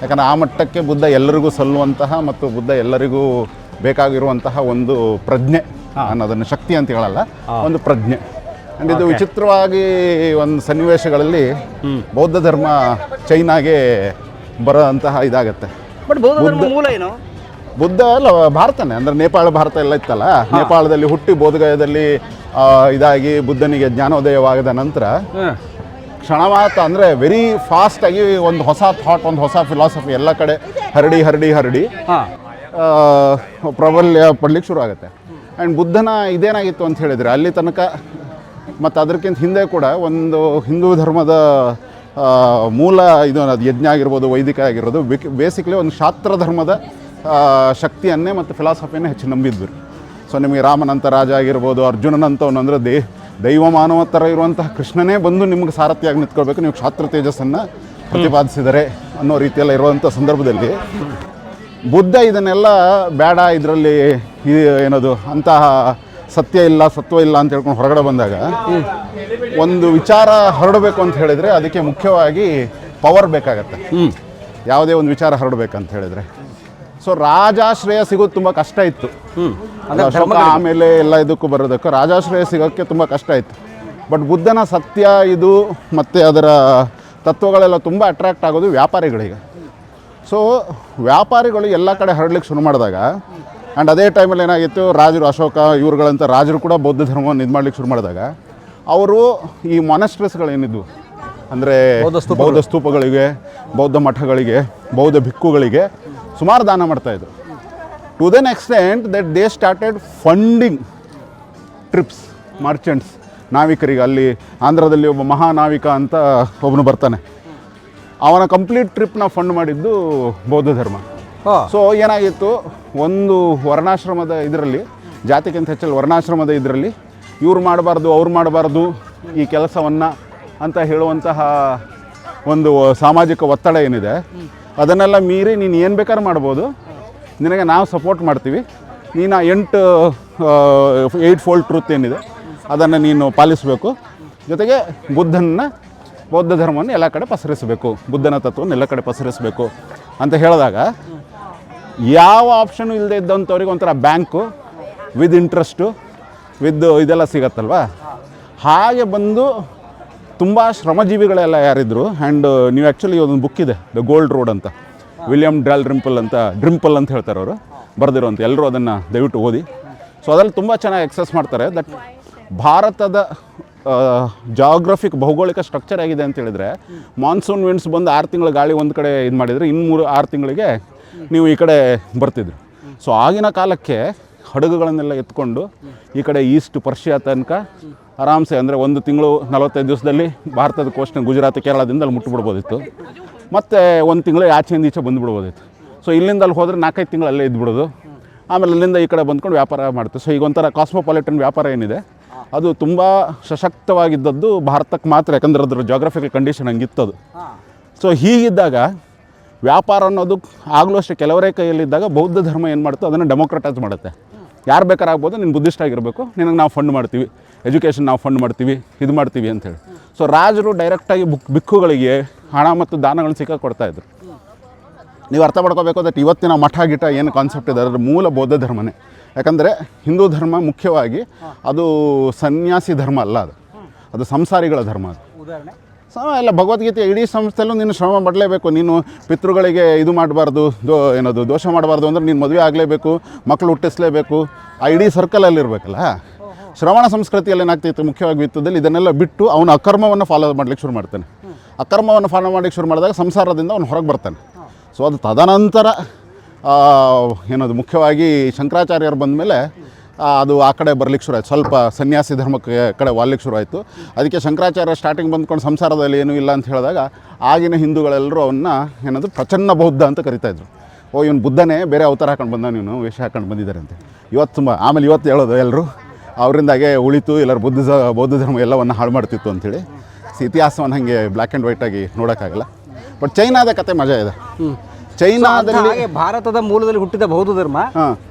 ಯಾಕಂದ್ರೆ ಆ ಮಟ್ಟಕ್ಕೆ ಬುದ್ಧ ಎಲ್ಲರಿಗೂ ಸಲ್ಲುವಂತಹ ಮತ್ತು ಬುದ್ಧ ಎಲ್ಲರಿಗೂ ಬೇಕಾಗಿರುವಂತಹ ಒಂದು ಪ್ರಜ್ಞೆ. ಅನ್ನೋದನ್ನು ಶಕ್ತಿ ಅಂತ ಹೇಳಲ್ಲ ಒಂದು ಪ್ರಜ್ಞೆ. ಆ್ಯಂಡ್ ಇದು ವಿಚಿತ್ರವಾಗಿ ಒಂದು ಸನ್ನಿವೇಶಗಳಲ್ಲಿ ಬೌದ್ಧ ಧರ್ಮ ಚೈನಾಗೆ ಬರೋಂತಹ ಇದಾಗತ್ತೆ. ಬಟ್ ಬೌದ್ಧ ಧರ್ಮ ಮೂಲ ಏನು? ಬುದ್ಧ ಅಲ್ಲ ಭಾರತನೇ. ಅಂದ್ರೆ ನೇಪಾಳ ಭಾರತ ಎಲ್ಲ ಇತ್ತಲ್ಲ ನೇಪಾಳದಲ್ಲಿ ಹುಟ್ಟಿ ಬೋಧಗಯದಲ್ಲಿ ಇದಾಗಿ ಬುದ್ಧನಿಗೆ ಜ್ಞಾನೋದಯವಾಗದ ನಂತರ ಹ್ಞೂ ಕ್ಷಣಮಾತ ಅಂದರೆ ವೆರಿ ಫಾಸ್ಟಾಗಿ ಒಂದು ಹೊಸ ಥಾಟ್ ಒಂದು ಹೊಸ ಫಿಲಾಸಫಿ ಎಲ್ಲ ಕಡೆ ಹರಡಿ ಹರಡಿ ಹರಡಿ ಪ್ರಾಬಲ್ಯ ಪಡ್ಲಿಕ್ಕೆ ಶುರು ಆಗುತ್ತೆ. ಆ್ಯಂಡ್ ಬುದ್ಧನ ಇದೇನಾಗಿತ್ತು ಅಂತ ಹೇಳಿದರೆ ಅಲ್ಲಿ ತನಕ ಮತ್ತು ಅದಕ್ಕಿಂತ ಹಿಂದೆ ಕೂಡ ಒಂದು ಹಿಂದೂ ಧರ್ಮದ ಮೂಲ ಇದು ಅದು ಯಜ್ಞ ಆಗಿರ್ಬೋದು ವೈದಿಕ ಆಗಿರ್ಬೋದು ಬೇಸಿಕ್ಲಿ ಒಂದು ಶಾಸ್ತ್ರ ಧರ್ಮದ ಶಕ್ತಿಯನ್ನೇ ಮತ್ತು ಫಿಲಾಸಫಿಯನ್ನೇ ಹೆಚ್ಚು ನಂಬಿದ್ದರು ಸೊ ನಿಮಗೆ ರಾಮನಂತ ರಾಜ ಆಗಿರ್ಬೋದು ಅರ್ಜುನನಂತವನು ಅಂದರೆ ದೇ ದೈವ ಮಾನವ ಥರ ಇರುವಂತಹ ಕೃಷ್ಣನೇ ಬಂದು ನಿಮ್ಗೆ ಸಾರಥಿಯಾಗಿ ನಿಂತ್ಕೊಳ್ಬೇಕು. ನೀವು ಕ್ಷಾತ್ರ ತೇಜಸ್ಸನ್ನು ಪ್ರತಿಪಾದಿಸಿದರೆ ಅನ್ನೋ ರೀತಿಯೆಲ್ಲ ಇರುವಂಥ ಸಂದರ್ಭದಲ್ಲಿ ಬುದ್ಧ ಇದನ್ನೆಲ್ಲ ಬೇಡ ಇದರಲ್ಲಿ ಏನದು ಅಂತಹ ಸತ್ಯ ಇಲ್ಲ ಸತ್ವ ಇಲ್ಲ ಅಂತ ಹೇಳ್ಕೊಂಡು ಹೊರಗಡೆ ಬಂದಾಗ ಒಂದು ವಿಚಾರ ಹರಡಬೇಕು ಅಂತ ಹೇಳಿದರೆ ಅದಕ್ಕೆ ಮುಖ್ಯವಾಗಿ ಪವರ್ ಬೇಕಾಗತ್ತೆ. ಯಾವುದೇ ಒಂದು ವಿಚಾರ ಹರಡಬೇಕಂತ ಹೇಳಿದರೆ. ಸೊ ರಾಜಾಶ್ರಯ ಸಿಗೋದು ತುಂಬ ಕಷ್ಟ ಇತ್ತು. ಅಶೋಕ ಆಮೇಲೆ ಎಲ್ಲ ಇದಕ್ಕೂ ಬರೋದಕ್ಕೂ ರಾಜಾಶ್ರಯ ಸಿಗೋಕ್ಕೆ ತುಂಬ ಕಷ್ಟ ಇತ್ತು. ಬಟ್ ಬುದ್ಧನ ಸತ್ಯ ಇದು ಮತ್ತು ಅದರ ತತ್ವಗಳೆಲ್ಲ ತುಂಬ ಅಟ್ರಾಕ್ಟ್ ಆಗೋದು ವ್ಯಾಪಾರಿಗಳಿಗೆ. ಸೊ ವ್ಯಾಪಾರಿಗಳು ಎಲ್ಲ ಕಡೆ ಹರಡ್ಲಿಕ್ಕೆ ಶುರು ಮಾಡಿದಾಗ ಆ್ಯಂಡ್ ಅದೇ ಟೈಮಲ್ಲಿ ಏನಾಗಿತ್ತು ರಾಜರು ಅಶೋಕ ಇವರುಗಳಂತ ರಾಜರು ಕೂಡ ಬೌದ್ಧ ಧರ್ಮವನ್ನು ಇದು ಮಾಡ್ಲಿಕ್ಕೆ ಶುರು ಮಾಡಿದಾಗ ಅವರು ಈ ಮೊನಸ್ಟ್ರೆಸ್ಗಳೇನಿದ್ವು ಅಂದರೆ ಬೌದ್ಧ ಸ್ತೂಪಗಳಿಗೆ ಬೌದ್ಧ ಮಠಗಳಿಗೆ ಬೌದ್ಧ ಭಿಕ್ಕುಗಳಿಗೆ ಸುಮಾರು ದಾನ ಮಾಡ್ತಾಯಿದ್ರು to then extent that they started funding trips merchants ನಾವಿಕರಿಗೆ. ಅಲ್ಲಿ ಆಂಧ್ರದಲ್ಲಿ ಒಬ್ಬ ಮಹಾನಾವಿಕ ಅಂತ ಒಬ್ಬನು ಬರ್ತಾನೆ. ಅವನ ಕಂಪ್ಲೀಟ್ ಟ್ರಿಪ್ನ ಫಂಡ್ ಮಾಡಿದ್ದು ಬೌದ್ಧ ಧರ್ಮ. ಸೊ ಏನಾಗಿತ್ತು? ಒಂದು ವರ್ಣಾಶ್ರಮದ ಇದರಲ್ಲಿ ಜಾತಿಗಿಂತ ಹೆಚ್ಚಲ್ಲಿ ವರ್ಣಾಶ್ರಮದ ಇದರಲ್ಲಿ ಇವ್ರು ಮಾಡಬಾರ್ದು ಅವ್ರು ಮಾಡಬಾರ್ದು ಈ ಕೆಲಸವನ್ನು ಅಂತ ಹೇಳುವಂತಹ ಒಂದು ಸಾಮಾಜಿಕ ಒತ್ತಡ ಏನಿದೆ, ಅದನ್ನೆಲ್ಲ ಮೀರಿ ನೀನು ಏನು ಬೇಕಾದ್ರೂ ಮಾಡ್ಬೋದು. ನಿನಗೆ ನಾವು ಸಪೋರ್ಟ್ ಮಾಡ್ತೀವಿ. ನೀನು ಎಂಟು ಏಯ್ಟ್ ಫೋಲ್ಡ್ ಟ್ರೂತ್ ಏನಿದೆ, ಅದನ್ನು ನೀನು ಪಾಲಿಸಬೇಕು. ಜೊತೆಗೆ ಬುದ್ಧನ ಬೌದ್ಧ ಧರ್ಮವನ್ನು ಎಲ್ಲ ಕಡೆ ಪಸರಿಸಬೇಕು. ಬುದ್ಧನ ತತ್ವವನ್ನು ಎಲ್ಲ ಕಡೆ ಪಸರಿಸಬೇಕು ಅಂತ ಹೇಳಿದಾಗ, ಯಾವ ಆಪ್ಷನು ಇಲ್ಲದೆ ಇದ್ದಂಥವ್ರಿಗೆ ಒಂಥರ ಬ್ಯಾಂಕು ವಿತ್ ಇಂಟ್ರೆಸ್ಟು ವಿದ್ ಇದೆಲ್ಲ ಸಿಗತ್ತಲ್ವ? ಹಾಗೆ ಬಂದು ತುಂಬ ಶ್ರಮಜೀವಿಗಳೆಲ್ಲ ಯಾರಿದ್ರು ಆ್ಯಂಡ್ ನೀವು ಆ್ಯಕ್ಚುಲಿ ಒಂದು ಬುಕ್ ಇದೆ ದ ಗೋಲ್ಡ್ ರೋಡ್ ಅಂತ. ವಿಲಿಯಮ್ ಡ್ರಾಲ್ ಡ್ರಿಂಪಲ್ ಅಂತ ಡ್ರಿಂಪಲ್ ಅಂತ ಹೇಳ್ತಾರೆ ಅವರು ಬರೆದಿರುವಂಥ ಎಲ್ಲರೂ ಅದನ್ನು ದಯವಿಟ್ಟು ಓದಿ. ಸೊ ಅದರಲ್ಲಿ ತುಂಬ ಚೆನ್ನಾಗಿ ಎಕ್ಸಸ್ ಮಾಡ್ತಾರೆ. ದಟ್ ಭಾರತದ ಜಾಗ್ರಫಿಕ್ ಭೌಗೋಳಿಕ ಸ್ಟ್ರಕ್ಚರ್ ಆಗಿದೆ ಅಂತ ಹೇಳಿದರೆ ಮಾನ್ಸೂನ್ ವಿಂಡ್ಸ್ ಬಂದು ಆರು ತಿಂಗಳ ಗಾಳಿ ಒಂದು ಕಡೆ ಇದು ಮಾಡಿದರೆ ಇನ್ನು ಮೂರು ಆರು ತಿಂಗಳಿಗೆ ನೀವು ಈ ಕಡೆ ಬರ್ತಿದ್ರು. ಸೊ ಆಗಿನ ಕಾಲಕ್ಕೆ ಹಡಗುಗಳನ್ನೆಲ್ಲ ಎತ್ಕೊಂಡು ಈ ಕಡೆ ಈಸ್ಟ್ ಪರ್ಷಿಯಾ ತನಕ ಆರಾಮ್ಸೆ ಅಂದರೆ ಒಂದು ತಿಂಗಳು ನಲವತ್ತೈದು ದಿವಸದಲ್ಲಿ ಭಾರತದ ಕೋಸ್ಟ್ನ ಗುಜರಾತ್, ಕೇರಳದಿಂದ ಅಲ್ಲಿ ಮುಟ್ಟಿಬಿಡ್ಬೋದಿತ್ತು ಮತ್ತು ಒಂದು ತಿಂಗಳು ಆಚೆಯಿಂದ ಈಚೆ ಬಂದುಬಿಡ್ಬೋದಿತ್ತು. ಸೊ ಇಲ್ಲಿಂದ ಅಲ್ಲಿ ಹೋದರೆ ನಾಲ್ಕೈದು ತಿಂಗಳು ಅಲ್ಲೇ ಇದ್ಬಿಡೋದು. ಆಮೇಲೆ ಅಲ್ಲಿಂದ ಈ ಕಡೆ ಬಂದ್ಕೊಂಡು ವ್ಯಾಪಾರ ಮಾಡ್ತೀವಿ. ಸೊ ಈಗ ಒಂಥರ ಕಾಸ್ಮೋಪಾಲಿಟನ್ ವ್ಯಾಪಾರ ಏನಿದೆ, ಅದು ತುಂಬ ಸಶಕ್ತವಾಗಿದ್ದದ್ದು ಭಾರತಕ್ಕೆ ಮಾತ್ರ, ಯಾಕಂದ್ರೆ ಅದರ ಜಾಗ್ರಫಿಕಲ್ ಕಂಡೀಷನ್ ಹಂಗಿತ್ತದು. ಸೊ ಹೀಗಿದ್ದಾಗ ವ್ಯಾಪಾರ ಅನ್ನೋದು ಆಗಲೂ ಅಷ್ಟೇ, ಕೆಲವರೇ ಕೈಯಲ್ಲಿದ್ದಾಗ ಬೌದ್ಧ ಧರ್ಮ ಏನು ಮಾಡುತ್ತೋ ಅದನ್ನು ಡೆಮೋಕ್ರಟೈಸ್ ಮಾಡುತ್ತೆ. ಯಾರು ಬೇಕಾರಾಗ್ಬೋದು, ನೀನು ಬುದ್ಧಿಸ್ಟ್ ಆಗಿರಬೇಕು ನಿನಗೆ ನಾವು ಫಂಡ್ ಮಾಡ್ತೀವಿ. ಎಜುಕೇಷನ್ ನಾವು ಫಂಡ್ ಮಾಡ್ತೀವಿ. ಇದು ಮಾಡ್ತೀವಿ ಅಂತೇಳಿ ಸೊ ರಾಜರು ಡೈರೆಕ್ಟಾಗಿ ಬುಕ್ ಬಿಕ್ಕುಗಳಿಗೆ ಹಣ ಮತ್ತು ದಾನಗಳನ್ನ ಸಿಕ್ಕ ಕೊಡ್ತಾಯಿದ್ರು ನೀವು ಅರ್ಥ ಮಾಡ್ಕೋಬೇಕು ದಟ್ ಇವತ್ತಿನ ಮಠ ಗಿಟ ಏನು ಕಾನ್ಸೆಪ್ಟ್ ಇದೆ? ಅದರ ಮೂಲ ಬೌದ್ಧ ಧರ್ಮನೇ. ಯಾಕಂದರೆ ಹಿಂದೂ ಧರ್ಮ ಮುಖ್ಯವಾಗಿ ಅದು ಸನ್ಯಾಸಿ ಧರ್ಮ ಅಲ್ಲ ಅದು. ಅದು ಸಂಸಾರಿಗಳ ಧರ್ಮ ಅದು. ಸೊ, ಎಲ್ಲ ಭಗವದ್ಗೀತೆ ಇಡೀ ಸಂಸ್ಥೆಯಲ್ಲೂ ನೀನು ಶ್ರಮ ಮಾಡಲೇಬೇಕು ನೀನು ಪಿತೃಗಳಿಗೆ ಇದು ಮಾಡಬಾರ್ದು, ದೋ, ಏನದು, ದೋಷ ಮಾಡಬಾರ್ದು ಅಂದ್ರೆ ನೀನು ಮದುವೆ ಆಗಲೇಬೇಕು ಮಕ್ಕಳು ಹುಟ್ಟಿಸ್ಲೇಬೇಕು. ಆ ಇಡೀ ಸರ್ಕಲಲ್ಲಿ ಇರಬೇಕಲ್ಲ? ಶ್ರವಣ ಸಂಸ್ಕೃತಿಯಲ್ಲಿ ಏನಾಗ್ತಿತ್ತು? ಮುಖ್ಯವಾಗಿ ವಿತ್ತದಲ್ಲಿ ಇದನ್ನೆಲ್ಲ ಬಿಟ್ಟು ಅವನು ಅಕರ್ಮವನ್ನು ಫಾಲೋ ಮಾಡ್ಲಿಕ್ಕೆ ಶುರು ಮಾಡ್ತಾನೆ. ಅಕರ್ಮವನ್ನು ಫಾಲೋ ಮಾಡ್ಲಿಕ್ಕೆ ಶುರು ಮಾಡಿದಾಗ ಸಂಸಾರದಿಂದ ಅವನು ಹೊರಗೆ ಬರ್ತಾನೆ. ಸೊ ಅದು ತದನಂತರ ಏನದು, ಮುಖ್ಯವಾಗಿ ಶಂಕರಾಚಾರ್ಯರು ಬಂದಮೇಲೆ ಅದು ಆ ಕಡೆ ಬರ್ಲಿಕ್ಕೆ ಶುರು ಆಯಿತು. ಸ್ವಲ್ಪ ಸನ್ಯಾಸಿ ಧರ್ಮಕ್ಕೆ ಕಡೆ ವಾಲಿಕ್ಕೆ ಶುರು ಆಯಿತು. ಅದಕ್ಕೆ ಶಂಕರಾಚಾರ್ಯ ಸ್ಟಾರ್ಟಿಂಗ್ ಬಂದ್ಕೊಂಡು ಸಂಸಾರದಲ್ಲಿ ಏನೂ ಇಲ್ಲ ಅಂತ ಹೇಳಿದಾಗ ಆಗಿನ ಹಿಂದೂಗಳೆಲ್ಲರೂ ಅವನ್ನ ಏನದು ಪ್ರಚನ್ನ ಬೌದ್ಧ ಅಂತ ಕರಿತಾಯಿದ್ರು ಓ, ಇವನು ಬುದ್ಧನೇ ಬೇರೆ ಅವತಾರ ಹಾಕೊಂಡು ಬಂದ ನೀನು ವೇಷ ಹಾಕೊಂಡು ಬಂದಿದ್ದಾರೆ ಅಂತ ಇವತ್ತು ತುಂಬ, ಆಮೇಲೆ ಇವತ್ತು ಹೇಳೋದು ಎಲ್ಲರೂ ಅವರಿಂದಾಗೆ ಉಳಿತು, ಎಲ್ಲರೂ ಬುದ್ಧ ಬೌದ್ಧ ಧರ್ಮ ಎಲ್ಲವನ್ನು ಹಾಳು ಮಾಡ್ತಿತ್ತು ಅಂಥೇಳಿ ಇತಿಹಾಸವನ್ನು ಹಾಗೆ ಬ್ಲ್ಯಾಕ್ ಆ್ಯಂಡ್ ವೈಟಾಗಿ ನೋಡೋಕ್ಕಾಗಲ್ಲ. ಬಟ್ ಚೈನಾದ ಕತೆ ಮಜಾ ಇದೆ. ಚೈನಾದಲ್ಲಿ ಹಾಗೆ ಭಾರತದ ಮೂಲದಲ್ಲಿ ಹುಟ್ಟಿದ ಬೌದ್ಧ ಧರ್ಮ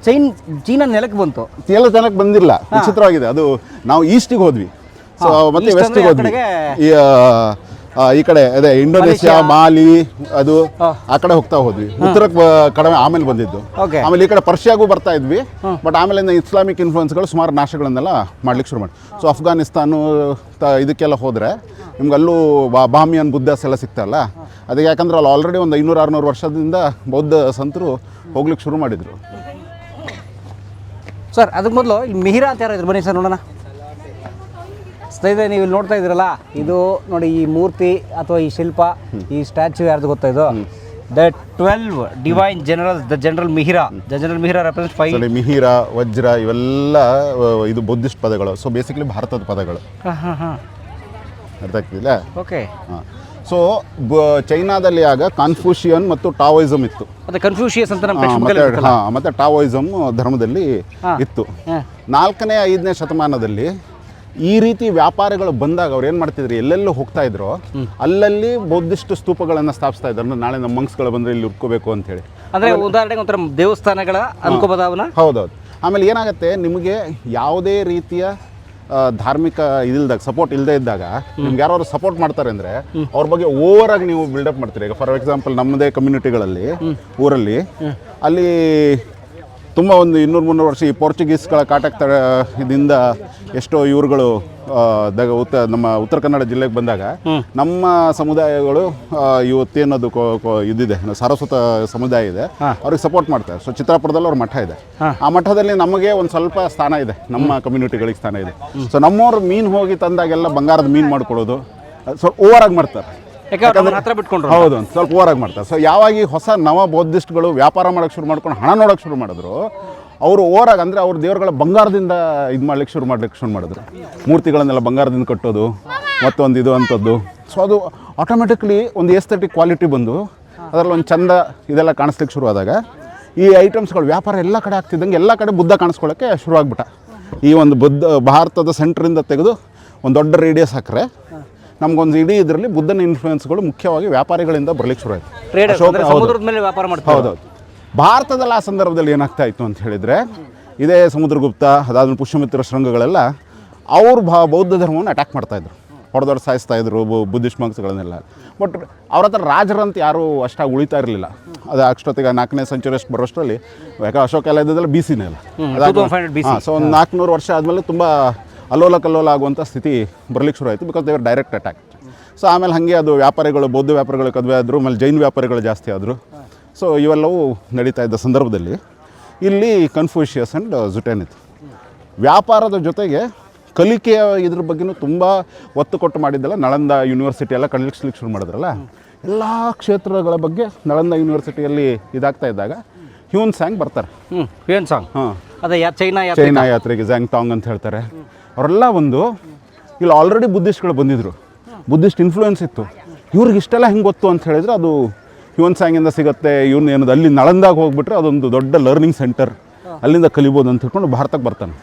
ಚೈನ್ ಚೀನಾ ನೆಲಕ್ಕೆ ಬಂತು. ಎಲ್ಲ ಜನಕ್ಕೆ ಬಂದಿಲ್ಲ. ವಿಚಿತ್ರವಾಗಿದೆ. ಅದು ನಾವು ಈಸ್ಟಿಗೆ ಹೋದ್ವಿ. ಸೊ ಮತ್ತೆ ವೆಸ್ಟ್ ವೆಸ್ಟಿಗೆ ಹೋದ್ವಿ. ಈ ಕಡೆ ಅದೇ ಇಂಡೋನೇಷ್ಯಾ ಮಾಲಿ ಅದು ಆ ಕಡೆ ಹೋಗ್ತಾ ಹೋದ್ವಿ. ಉತ್ತರ ಕಡಿಮೆ ಆಮೇಲೆ ಬಂದಿದ್ದು. ಆಮೇಲೆ ಈ ಕಡೆ ಪರ್ಷಿಯಾಗೂ ಬರ್ತಾ ಇದ್ವಿ. ಬಟ್ ಆಮೇಲೆ ಇಸ್ಲಾಮಿಕ್ ಇನ್ಫ್ಲುಯೆನ್ಸ್ಗಳು ಸುಮಾರು ನಾಶಗಳನ್ನೆಲ್ಲ ಮಾಡ್ಲಿಕ್ಕೆ ಶುರು ಮಾಡಿ ಸೊ ಅಫ್ಘಾನಿಸ್ತಾನು ಇದಕ್ಕೆಲ್ಲ ಹೋದರೆ ನಿಮ್ಗೆ ಅಲ್ಲೂ ಬಾಮಿಯನ್ ಬುದ್ಧಸ್ ಎಲ್ಲ ಸಿಗ್ತಲ್ಲ ಅದಕ್ಕೆ ಯಾಕಂದ್ರೆ ಅಲ್ಲಿ ಆಲ್ರೆಡಿ ಒಂದು ಐನೂರು ಆರುನೂರು ವರ್ಷದಿಂದ ಬೌದ್ಧ ಸಂತರು ಹೋಗ್ಲಿಕ್ಕೆ ಶುರು ಮಾಡಿದರು. ಸರ್ ಅದಕ್ಕೆ ಮೊದಲು ಇಲ್ಲಿ ಮಿಹಿರಾ ಅಂತ ಯಾರಿದ್ರು ಬನ್ನಿ ಸರ್ ನೋಡೋಣ. ಸ್ನೇಹಿತರೆ ನೀವು ಇಲ್ಲಿ ನೋಡ್ತಾ ಇದ್ದೀರಲ್ಲ ಇದು ನೋಡಿ ಈ ಮೂರ್ತಿ ಅಥವಾ ಈ ಶಿಲ್ಪ ಈ ಸ್ಟ್ಯಾಚ್ಯೂ ಯಾರ್ದು ಗೊತ್ತಾ ಇದು? The twelve divine general the general Mihira. The general Mihira represent five Mihira Mihira Vajra ಇವೆಲ್ಲ ಇದು ಬುದ್ಧಿಸ್ಟ್ ಪದಗಳು. ಸೊ ಬೇಸಿಕಲಿ ಭಾರತದ ಪದಗಳು. ಹಾಂ ಹಾಂ ಹಾಂ. ಅರ್ಥ ಆಗ್ತಿಲ್ಲ ಓಕೆ ಹಾಂ. ಸೊ ಚೈನಾದಲ್ಲಿ ಆಗ ಕಾನ್ಫ್ಯೂಷಿಯನ್ ಮತ್ತು ಟಾವೋಯಿಸಮ್ ಇತ್ತು. ಮತ್ತೆ ಕನ್ಫ್ಯೂಷಿಯಸ್ ಅಂತ ನಮ್ಮ ಮತ್ತೆ ಬುಕ್ಕಲ್ಲಿ ಹಾಂ ಮತ್ತು ಟಾವೋಯಿಸಮ್ ಧರ್ಮದಲ್ಲಿ ಇತ್ತು. ನಾಲ್ಕನೇ ಐದನೇ ಶತಮಾನದಲ್ಲಿ ಈ ರೀತಿ ವ್ಯಾಪಾರಿಗಳು ಬಂದಾಗ ಅವ್ರು ಏನು ಮಾಡ್ತಿದ್ರು? ಎಲ್ಲೆಲ್ಲೂ ಹೋಗ್ತಾ ಇದ್ರು. ಅಲ್ಲಲ್ಲಿ ಬೌದ್ಧಿಷ್ಟು ಸ್ತೂಪಗಳನ್ನು ಸ್ಥಾಪಿಸ್ತಾ ಇದ್ರು. ಅಂದ್ರೆ ನಾಳೆ ನಮ್ಮ ಮಂಕ್ಸ್ಗಳು ಬಂದರೆ ಇಲ್ಲಿ ಉಟ್ಕೋಬೇಕು ಅಂತ ಹೇಳಿ. ಅಂದರೆ ಉದಾಹರಣೆಗೆ ಒಂಥರ ದೇವಸ್ಥಾನಗಳ ಅನ್ಕೋಬೋದಾವನ ಹೌದೌದು. ಆಮೇಲೆ ಏನಾಗುತ್ತೆ? ನಿಮಗೆ ಯಾವುದೇ ರೀತಿಯ ಧಾರ್ಮಿಕ ಇದಿಲ್ದಾಗ ಸಪೋರ್ಟ್ ಇಲ್ಲದೆ ಇದ್ದಾಗ ನಿಮ್ಗೆ ಯಾರು ಸಪೋರ್ಟ್ ಮಾಡ್ತಾರೆ ಅಂದರೆ ಅವ್ರ ಬಗ್ಗೆ ಓವರ್ ಆಗಿ ನೀವು ಬಿಲ್ಡಪ್ ಮಾಡ್ತೀರಿ. ಈಗ ಫಾರ್ ಎಕ್ಸಾಂಪಲ್ ನಮ್ಮದೇ ಕಮ್ಯುನಿಟಿಗಳಲ್ಲಿ ಊರಲ್ಲಿ, ಅಲ್ಲಿ ತುಂಬ ಒಂದು ಇನ್ನೂರು ಮುನ್ನೂರು ವರ್ಷ ಈ ಪೋರ್ಚುಗೀಸ್ಗಳ ಕಾಟಕ್ ತ ಇದರಿಂದ ಎಷ್ಟೋ ಇವರುಗಳು ದಾಗ ಉತ್ತ ನಮ್ಮ ಉತ್ತರ ಕನ್ನಡ ಜಿಲ್ಲೆಗೆ ಬಂದಾಗ ನಮ್ಮ ಸಮುದಾಯಗಳು ಇವತ್ತೇನದು ಇದಿದೆ. ಸಾರಸ್ವತ ಸಮುದಾಯ ಇದೆ. ಅವ್ರಿಗೆ ಸಪೋರ್ಟ್ ಮಾಡ್ತಾರೆ. ಸೊ ಚಿತ್ರಾಪುರದಲ್ಲಿ ಅವ್ರ ಮಠ ಇದೆ. ಆ ಮಠದಲ್ಲಿ ನಮಗೆ ಒಂದು ಸ್ವಲ್ಪ ಸ್ಥಾನ ಇದೆ. ನಮ್ಮ ಕಮ್ಯುನಿಟಿಗಳಿಗೆ ಸ್ಥಾನ ಇದೆ. ಸೊ ನಮ್ಮವ್ರು ಮೀನು ಹೋಗಿ ತಂದಾಗೆಲ್ಲ ಬಂಗಾರದ ಮೀನು ಮಾಡ್ಕೊಳ್ಳೋದು. ಸೊ ಓವರ್ ಆಗಿ ಮಾಡ್ತಾರೆ. ಹತ್ರ ಬಿಟ್ಕೊಂಡ್ರು ಹೌದು ಒಂದು ಸ್ವಲ್ಪ ಓರಾಗಿ ಮಾಡ್ತಾರೆ. ಸೊ ಯಾವಾಗಿ ಈ ಹೊಸ ನವ ಬೌದ್ಧಿಸ್ಟ್ಗಳು ವ್ಯಾಪಾರ ಮಾಡೋಕ್ಕೆ ಶುರು ಮಾಡ್ಕೊಂಡು ಹಣ ನೋಡೋಕೆ ಶುರು ಮಾಡಿದ್ರು ಅವರು ಓವರ್ ಆಗಿ ಅಂದರೆ ಅವ್ರ ದೇವರುಗಳ ಬಂಗಾರದಿಂದ ಇದು ಮಾಡ್ಲಿಕ್ಕೆ ಶುರು ಮಾಡ್ಲಿಕ್ಕೆ ಶುರು ಮಾಡಿದ್ರು. ಮೂರ್ತಿಗಳನ್ನೆಲ್ಲ ಬಂಗಾರದಿಂದ ಕಟ್ಟೋದು ಮತ್ತೊಂದು ಇದು ಅಂಥದ್ದು. ಸೊ ಅದು ಆಟೋಮೆಟಿಕ್ಲಿ ಒಂದು ಎಸ್ಥೆಟಿಕ್ ಕ್ವಾಲಿಟಿ ಬಂದು ಅದರಲ್ಲಿ ಒಂದು ಚಂದ ಇದೆಲ್ಲ ಕಾಣಿಸ್ಲಿಕ್ಕೆ ಶುರು ಆದಾಗ ಈ ಐಟಮ್ಸ್ಗಳು ವ್ಯಾಪಾರ ಎಲ್ಲ ಕಡೆ ಆಗ್ತಿದ್ದಂಗೆ ಎಲ್ಲ ಕಡೆ ಬುದ್ಧ ಕಾಣಿಸ್ಕೊಳ್ಳೋಕ್ಕೆ ಶುರು ಆಗ್ಬಿಟ್ಟ. ಈ ಒಂದು ಬುದ್ಧ ಭಾರತದ ಸೆಂಟ್ರಿಂದ ತೆಗೆದು ಒಂದು ದೊಡ್ಡ ರೇಡಿಯಸ್ ಹಾಕ್ರೆ ನಮಗೊಂದು ಇಡೀ ಇದರಲ್ಲಿ ಬುದ್ಧನ ಇನ್ಫ್ಲುಯೆನ್ಸ್ಗಳು ಮುಖ್ಯವಾಗಿ ವ್ಯಾಪಾರಿಗಳಿಂದ ಬರ್ಲಿಕ್ಕೆ ಶುರು ಆಯಿತು. ಮೇಲೆ ವ್ಯಾಪಾರ ಮಾಡ್ತಾರೆ ಹೌದೌದು. ಭಾರತದಲ್ಲಿ ಆ ಸಂದರ್ಭದಲ್ಲಿ ಏನಾಗ್ತಾ ಇತ್ತು ಅಂತ ಹೇಳಿದರೆ ಇದೇ ಸಮುದ್ರಗುಪ್ತ ಅದಾದ ಪುಷ್ಯಮಿತ್ರ ಶೃಂಗಗಳೆಲ್ಲ ಅವರು ಭಾ ಬೌದ್ಧ ಧರ್ಮವನ್ನು ಅಟ್ಯಾಕ್ ಮಾಡ್ತಾಯಿದ್ರು ಹೊಡೆದೊಡೆ ಸಾಯಿಸ್ತಾ ಇದ್ರು ಬು- ಬುದ್ಧಿಸ್ಟ್ ಮಂಕ್ಸ್ಗಳನ್ನೆಲ್ಲ ಬಟ್ ಅವ್ರ ಹತ್ರ ರಾಜರಂತ ಯಾರೂ ಅಷ್ಟಾಗಿ ಉಳಿತಾ ಇರಲಿಲ್ಲ. ಅದು ಅಷ್ಟೊತ್ತಿಗೆ ನಾಲ್ಕನೇ ಸೆಂಚುರಿ ಅಷ್ಟು ಬರೋಷ್ಟರಲ್ಲಿ ಯಾಕೆ ಅಶೋಕ ಎಲ್ಲ ಇದ್ದದೆಲ್ಲ ಬಿ ಸಿನೇ ಅಲ್ಲ. 2500 BC. ಸೊ ಒಂದು ನಾಲ್ಕುನೂರು ವರ್ಷ ಆದಮೇಲೆ ತುಂಬ ಅಲ್ಲೋಲ ಕಲ್ಲೋಲ ಆಗುವಂಥ ಸ್ಥಿತಿ ಬರಲಿಕ್ಕೆ ಶುರು ಆಯಿತು ಬಿಕಾಸ್ ದೇವರ್ ಡೈರೆಕ್ಟ್ ಅಟ್ಯಾಕ್ ಸೊ ಆಮೇಲೆ ಹಾಗೆ ಅದು ವ್ಯಾಪಾರಿಗಳು, ಬೌದ್ಧ ವ್ಯಾಪಾರಿಗಳು ಕದುವೆ ಆದರು, ಆಮೇಲೆ ಜೈನ್ ವ್ಯಾಪಾರಿಗಳು ಜಾಸ್ತಿ ಆದರು. ಸೊ ಇವೆಲ್ಲವೂ ನಡೀತಾ ಇದ್ದ ಸಂದರ್ಭದಲ್ಲಿ ಇಲ್ಲಿ ಕನ್ಫ್ಯೂಷಿಯಸ್ ಆ್ಯಂಡ್ ಜುಟೇನ್ ಇತ್ತು ವ್ಯಾಪಾರದ ಜೊತೆಗೆ ಕಲಿಕೆಯ ಇದ್ರ ಬಗ್ಗೆನೂ ತುಂಬ ಒತ್ತು ಕೊಟ್ಟು ಮಾಡಿದ್ದಲ್ಲ ನಳಂದ ಯೂನಿವರ್ಸಿಟಿ ಎಲ್ಲ ಕಲಿಕ್ಸ್ಲಿಕ್ಕೆ ಶುರು ಮಾಡಿದ್ರಲ್ಲ? ಎಲ್ಲ ಕ್ಷೇತ್ರಗಳ ಬಗ್ಗೆ ನಳಂದ ಯೂನಿವರ್ಸಿಟಿಯಲ್ಲಿ ಇದಾಗ್ತಾ ಇದ್ದಾಗ ಹ್ಯೂನ್ ಸ್ಯಾಂಗ್ ಬರ್ತಾರೆ. ಹ್ಞೂ ಹ್ಯೂನ್ ಸಾಂಗ್? ಹಾಂ. ಅದೇ ಯಾ ಚೈನಾ ಯಾತ್ರೆ ಚೈನಾ ಯಾತ್ರೆಗೆ ಝ್ಯಾಂಗ್ ಟಾಂಗ್ ಅಂತ ಹೇಳ್ತಾರೆ. ಅವರೆಲ್ಲ ಒಂದು ಇಲ್ಲಿ ಆಲ್ರೆಡಿ ಬುದ್ಧಿಸ್ಟ್ಗಳು ಬಂದಿದ್ರು. ಬುದ್ಧಿಸ್ಟ್ ಇನ್ಫ್ಲೂಯೆನ್ಸ್ ಇತ್ತು. ಇವ್ರಿಗೆ ಇಷ್ಟೆಲ್ಲ ಹೆಂಗೆ ಗೊತ್ತು ಅಂತ ಹೇಳಿದ್ರೆ ಅದು ಹ್ಯೂನ್ ಸ್ಯಾಂಗಿಂದ ಸಿಗುತ್ತೆ ಇವನು ಏನದು ಅಲ್ಲಿ ನಳಂದಾಗ ಹೋಗ್ಬಿಟ್ರೆ ಅದೊಂದು ದೊಡ್ಡ ಲರ್ನಿಂಗ್ ಸೆಂಟರ್ ಅಲ್ಲಿಂದ ಕಲಿಬೋದು ಅಂತ ಹೇಳ್ಕೊಂಡು ಭಾರತಕ್ಕೆ ಬರ್ತಾನೆ.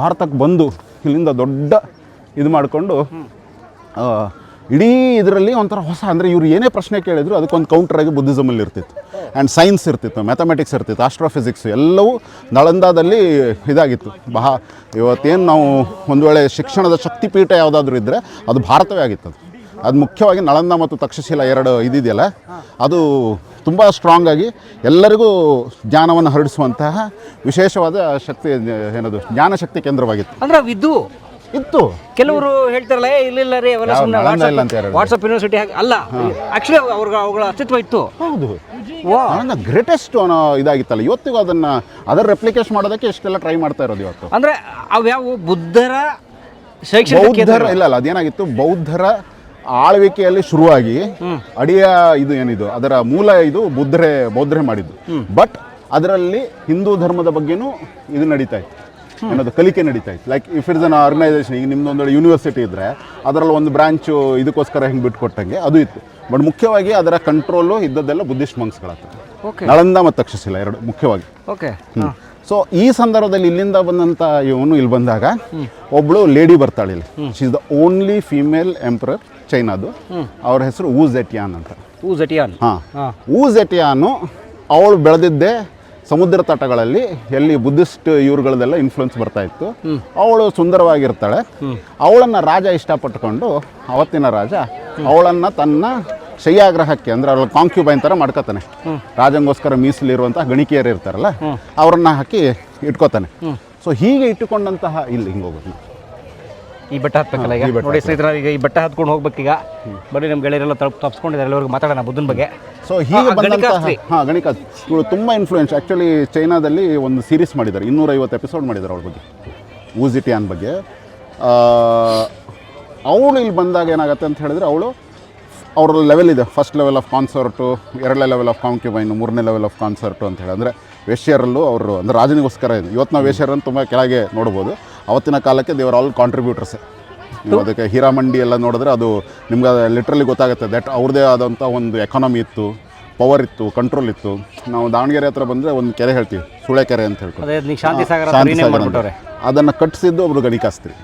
ಭಾರತಕ್ಕೆ ಬಂದು ಇಲ್ಲಿಂದ ದೊಡ್ಡ ಇದು ಮಾಡಿಕೊಂಡು ಇಡೀ ಇದರಲ್ಲಿ ಒಂಥರ ಹೊಸ, ಅಂದರೆ ಇವರು ಏನೇ ಪ್ರಶ್ನೆ ಕೇಳಿದ್ರು ಅದಕ್ಕೊಂದು ಕೌಂಟ್ರಾಗಿ ಬುದ್ಧಿಸಮಲ್ಲಿ ಇರ್ತಿತ್ತು. ಆ್ಯಂಡ್ ಸೈನ್ಸ್ ಇರ್ತಿತ್ತು ಮ್ಯಾಥಮೆಟಿಕ್ಸ್ ಇರ್ತಿತ್ತು ಆಸ್ಟ್ರೋಫಿಸಿಕ್ಸ್ ಎಲ್ಲವೂ ನಳಂದಾದಲ್ಲಿ ಇದಾಗಿತ್ತು. ಬಹ, ಇವತ್ತೇನು ನಾವು ಒಂದು ವೇಳೆ ಶಿಕ್ಷಣದ ಶಕ್ತಿಪೀಠ ಯಾವುದಾದ್ರೂ ಇದ್ದರೆ ಅದು ಭಾರತವೇ ಆಗಿತ್ತು ಅದು ಮುಖ್ಯವಾಗಿ ನಳಂದ ಮತ್ತು ತಕ್ಷಶಿಲ ಎರಡು ಇದಿದೆಯಲ್ಲ, ಅದು ತುಂಬ ಸ್ಟ್ರಾಂಗ್ ಆಗಿ ಎಲ್ಲರಿಗೂ ಜ್ಞಾನವನ್ನು ಹರಡಿಸುವಂತಹ ವಿಶೇಷವಾದ ಶಕ್ತಿ ಏನದು ಜ್ಞಾನಶಕ್ತಿ ಕೇಂದ್ರವಾಗಿತ್ತು. ಅಂದ್ರೆ ಇದು ಇತ್ತು. ಕೆಲವರು ಹೇಳ್ತಾರಲ್ಲ ಏ ಇಲ್ಲ ರೀ ಅವೆಲ್ಲ ಸುಮ್ಮನೆ ಇಲ್ಲ ಅಂತ ಯಾರು? ವಾಟ್ಸಪ್ ಯೂನಿವರ್ಸಿಟಿ ಅಲ್ಲ ಆಕ್ಚುಲಿ ಅವ್ರಿಗೆ ಅವುಗಳ ಅಸ್ತಿತ್ವ ಇತ್ತು. ಹೌದು. ಆನಂದ ಗ್ರೇಟೆಸ್ಟ್ ಇದಾಗಿತ್ತಲ್ಲ. ಇವತ್ತಿಗೂ ಅದನ್ನ ಅದರ ರೆಪ್ಲಿಕೇಶನ್ ಮಾಡೋದಕ್ಕೆ ಇಷ್ಟೆಲ್ಲ ಟ್ರೈ ಮಾಡ್ತಾ ಇರೋದು ಇವತ್ತು? ಅಂದ್ರೆ ಅವ್ಯಾವು ಬುದ್ಧರ ಶೈಕ್ಷಣಿಕ ಬೌದ್ಧರ ಇಲ್ಲ ಅಲ್ಲ ಅದೇನಾಗಿತ್ತು? ಬೌದ್ಧರ ಆಳ್ವಿಕೆಯಲ್ಲಿ ಶುರುವಾಗಿ ಅಡಿಯ ಇದು ಏನಿದು? ಅದರ ಮೂಲ ಇದು ಬುದ್ಧರೇ ಬೌದ್ಧರೇ ಮಾಡಿದ್ದು. ಬಟ್ ಅದರಲ್ಲಿ ಹಿಂದೂ ಧರ್ಮದ ಬಗ್ಗೆನೂ ಇದು ನಡೀತಾ ಇತ್ತು. ಏನದು ಕಲಿಕೆ ನಡೀತಾ ಇತ್ತು. Like if it's an organisation ಈಗ ನಿಮ್ದು ಒಂದು ಯೂನಿವರ್ಸಿಟಿ ಇದ್ದರೆ ಅದರಲ್ಲಿ ಒಂದು ಬ್ರಾಂಚು ಇದಕ್ಕೋಸ್ಕರ ಹಿಂಗೆ ಬಿಟ್ಕೊಟ್ಟಂಗೆ ಅದು ಇತ್ತು. ಬಟ್ ಮುಖ್ಯವಾಗಿ ಅದರ ಕಂಟ್ರೋಲು ಇದ್ದದ್ದೆಲ್ಲ ಬುದ್ಧಿಸ್ಟ್ ಮಂಕ್ಸ್ಗಳ ಹತ್ರ. ನಳಂದ ಮತ್ತು ತಕ್ಷಶಿಲ ಎರಡು ಮುಖ್ಯವಾಗಿ. ಓಕೆ ಸೊ ಈ ಸಂದರ್ಭದಲ್ಲಿ ಇಲ್ಲಿಂದ ಬಂದಂಥ ಇವನು ಇಲ್ಲಿ ಬಂದಾಗ ಒಬ್ಳು ಲೇಡಿ ಬರ್ತಾಳೆ ಇಲ್ಲಿ. She is the only female emperor ಚೈನಾದು ಅವ್ರ ಹೆಸರು ಊ ಜೆಟಿಯಾನ್ ಅಂತ. ಊ ಜಟಿಯಾನ್ ಹಾಂ. ಊ ಜೆಟಿಯಾನು ಅವಳು ಬೆಳೆದಿದ್ದೆ ಸಮುದ್ರ ತಟಗಳಲ್ಲಿ ಎಲ್ಲಿ ಬುದ್ಧಿಸ್ಟ್ ಇವ್ರುಗಳದೆಲ್ಲ ಇನ್ಫ್ಲುಯೆನ್ಸ್ ಬರ್ತಾ ಇತ್ತು. ಅವಳು ಸುಂದರವಾಗಿರ್ತಾಳೆ. ಅವಳನ್ನು ರಾಜ ಇಷ್ಟಪಟ್ಟುಕೊಂಡು ಅವತ್ತಿನ ರಾಜ ಅವಳನ್ನು ತನ್ನ ಶಯ್ಯಾಗ್ರಹಕ್ಕೆ ಅಂದರೆ ಅವಳು ಕಾಂಕ್ಯುಬೈನ್ ಥರ ಮಾಡ್ಕೋತಾನೆ. ರಾಜಂಗೋಸ್ಕರ ಮೀಸಲಿರುವಂತಹ ಗಣಿಕೆಯರು ಇರ್ತಾರಲ್ಲ ಅವರನ್ನು ಹಾಕಿ ಇಟ್ಕೋತಾನೆ. ಸೊ ಹೀಗೆ ಇಟ್ಟುಕೊಂಡಂತಹ ಇಲ್ಲಿ ಹಿಂಗೆ ಹೋಗೋದು. ಈ ಬೆಟ್ಟ ಹತ್ಬೇಕಲ್ಲ ಈಗ? ನೋಡಿ ಸ್ನೇಹಿತರ ಈಗ ಈ ಬೆಟ್ಟ ಹತ್ಕೊಂಡು ಹೋಗ್ಬೇಕೀಗ. ಬರೀ ನಮ್ಮ ಗೆಳೆಯರೆಲ್ಲ ತಪ್ಪು ತಪ್ಸ್ಕೊಂಡಿದ್ದಾರೆ. ಎಲ್ಲರಿಗೂ ಮಾತಾಡೋಣ ಬುದ್ಧನ ಬಗ್ಗೆ. ಸೊ ಹೀಗೆ. ಹಾಂ ಗಣಿಕ ಇವಳು ತುಂಬ ಇನ್ಫ್ಲೂಯೆನ್ಸ್ ಆ್ಯಕ್ಚುಲಿ ಚೈನಾದಲ್ಲಿ ಒಂದು ಸೀರೀಸ್ ಮಾಡಿದ್ದಾರೆ. ಇನ್ನೂರೈವತ್ತು ಎಪಿಸೋಡ್ ಮಾಡಿದ್ದಾರೆ ಅವಳ ಬಗ್ಗೆ. ಊಜಿಟಿಯಾನ್ ಬಗ್ಗೆ. ಅವಳು ಇಲ್ಲಿ ಬಂದಾಗ ಏನಾಗುತ್ತೆ ಅಂತ ಹೇಳಿದ್ರೆ ಅವಳು ಅವ್ರ ಲೆವೆಲ್ ಇದೆ. ಫಸ್ಟ್ ಲೆವೆಲ್ ಆಫ್ ಕಾನ್ಸರ್ಟು ಎರಡನೇ ಲೆವೆಲ್ ಆಫ್ ಕಾಂಕ್ಯುಬೈನು ಮೂರನೇ ಲೆವೆಲ್ ಆಫ್ ಕಾನ್ಸರ್ಟು ಅಂತ ಹೇಳಿ. ಅಂದರೆ ವೇಶ್ಯರಲ್ಲೂ ಅವರು ಅಂದರೆ ರಾಜನಿಗೋಸ್ಕರ ಇದೆ. ಇವತ್ತು ನಾವು ವೇಷ್ಯರನ್ನು ತುಂಬ ಕೆಳಗೆ ನೋಡ್ಬೋದು. ಅವತ್ತಿನ ಕಾಲಕ್ಕೆ ದೇವರ್ ಆಲ್ ಕಾಂಟ್ರಿಬ್ಯೂಟರ್ಸ್ ನೀವು ಅದಕ್ಕೆ ಹೀರಾಮಂಡಿ ಎಲ್ಲ ನೋಡಿದ್ರೆ ಅದು ನಿಮ್ಗೆ ಲಿಟ್ರಲಿ ಗೊತ್ತಾಗುತ್ತೆ ದಟ್ ಅವ್ರದ್ದೇ ಆದಂಥ ಒಂದು ಎಕಾನಮಿ ಇತ್ತು ಪವರ್ ಇತ್ತು ಕಂಟ್ರೋಲ್ ಇತ್ತು. ನಾವು ದಾವಣಗೆರೆ ಹತ್ರ ಬಂದರೆ ಒಂದು ಕೆರೆ ಹೇಳ್ತೀವಿ ಸುಳೆ ಕೆರೆ ಅಂತ ಹೇಳ್ಕೊಂಡು. ಶಾಂತಿ ಸಾಗರ ಅದನ್ನು ಕಟ್ಟಿಸಿದ್ದು ಒಬ್ರು ಗಣಿಕಾಸ್ತ್ರಿ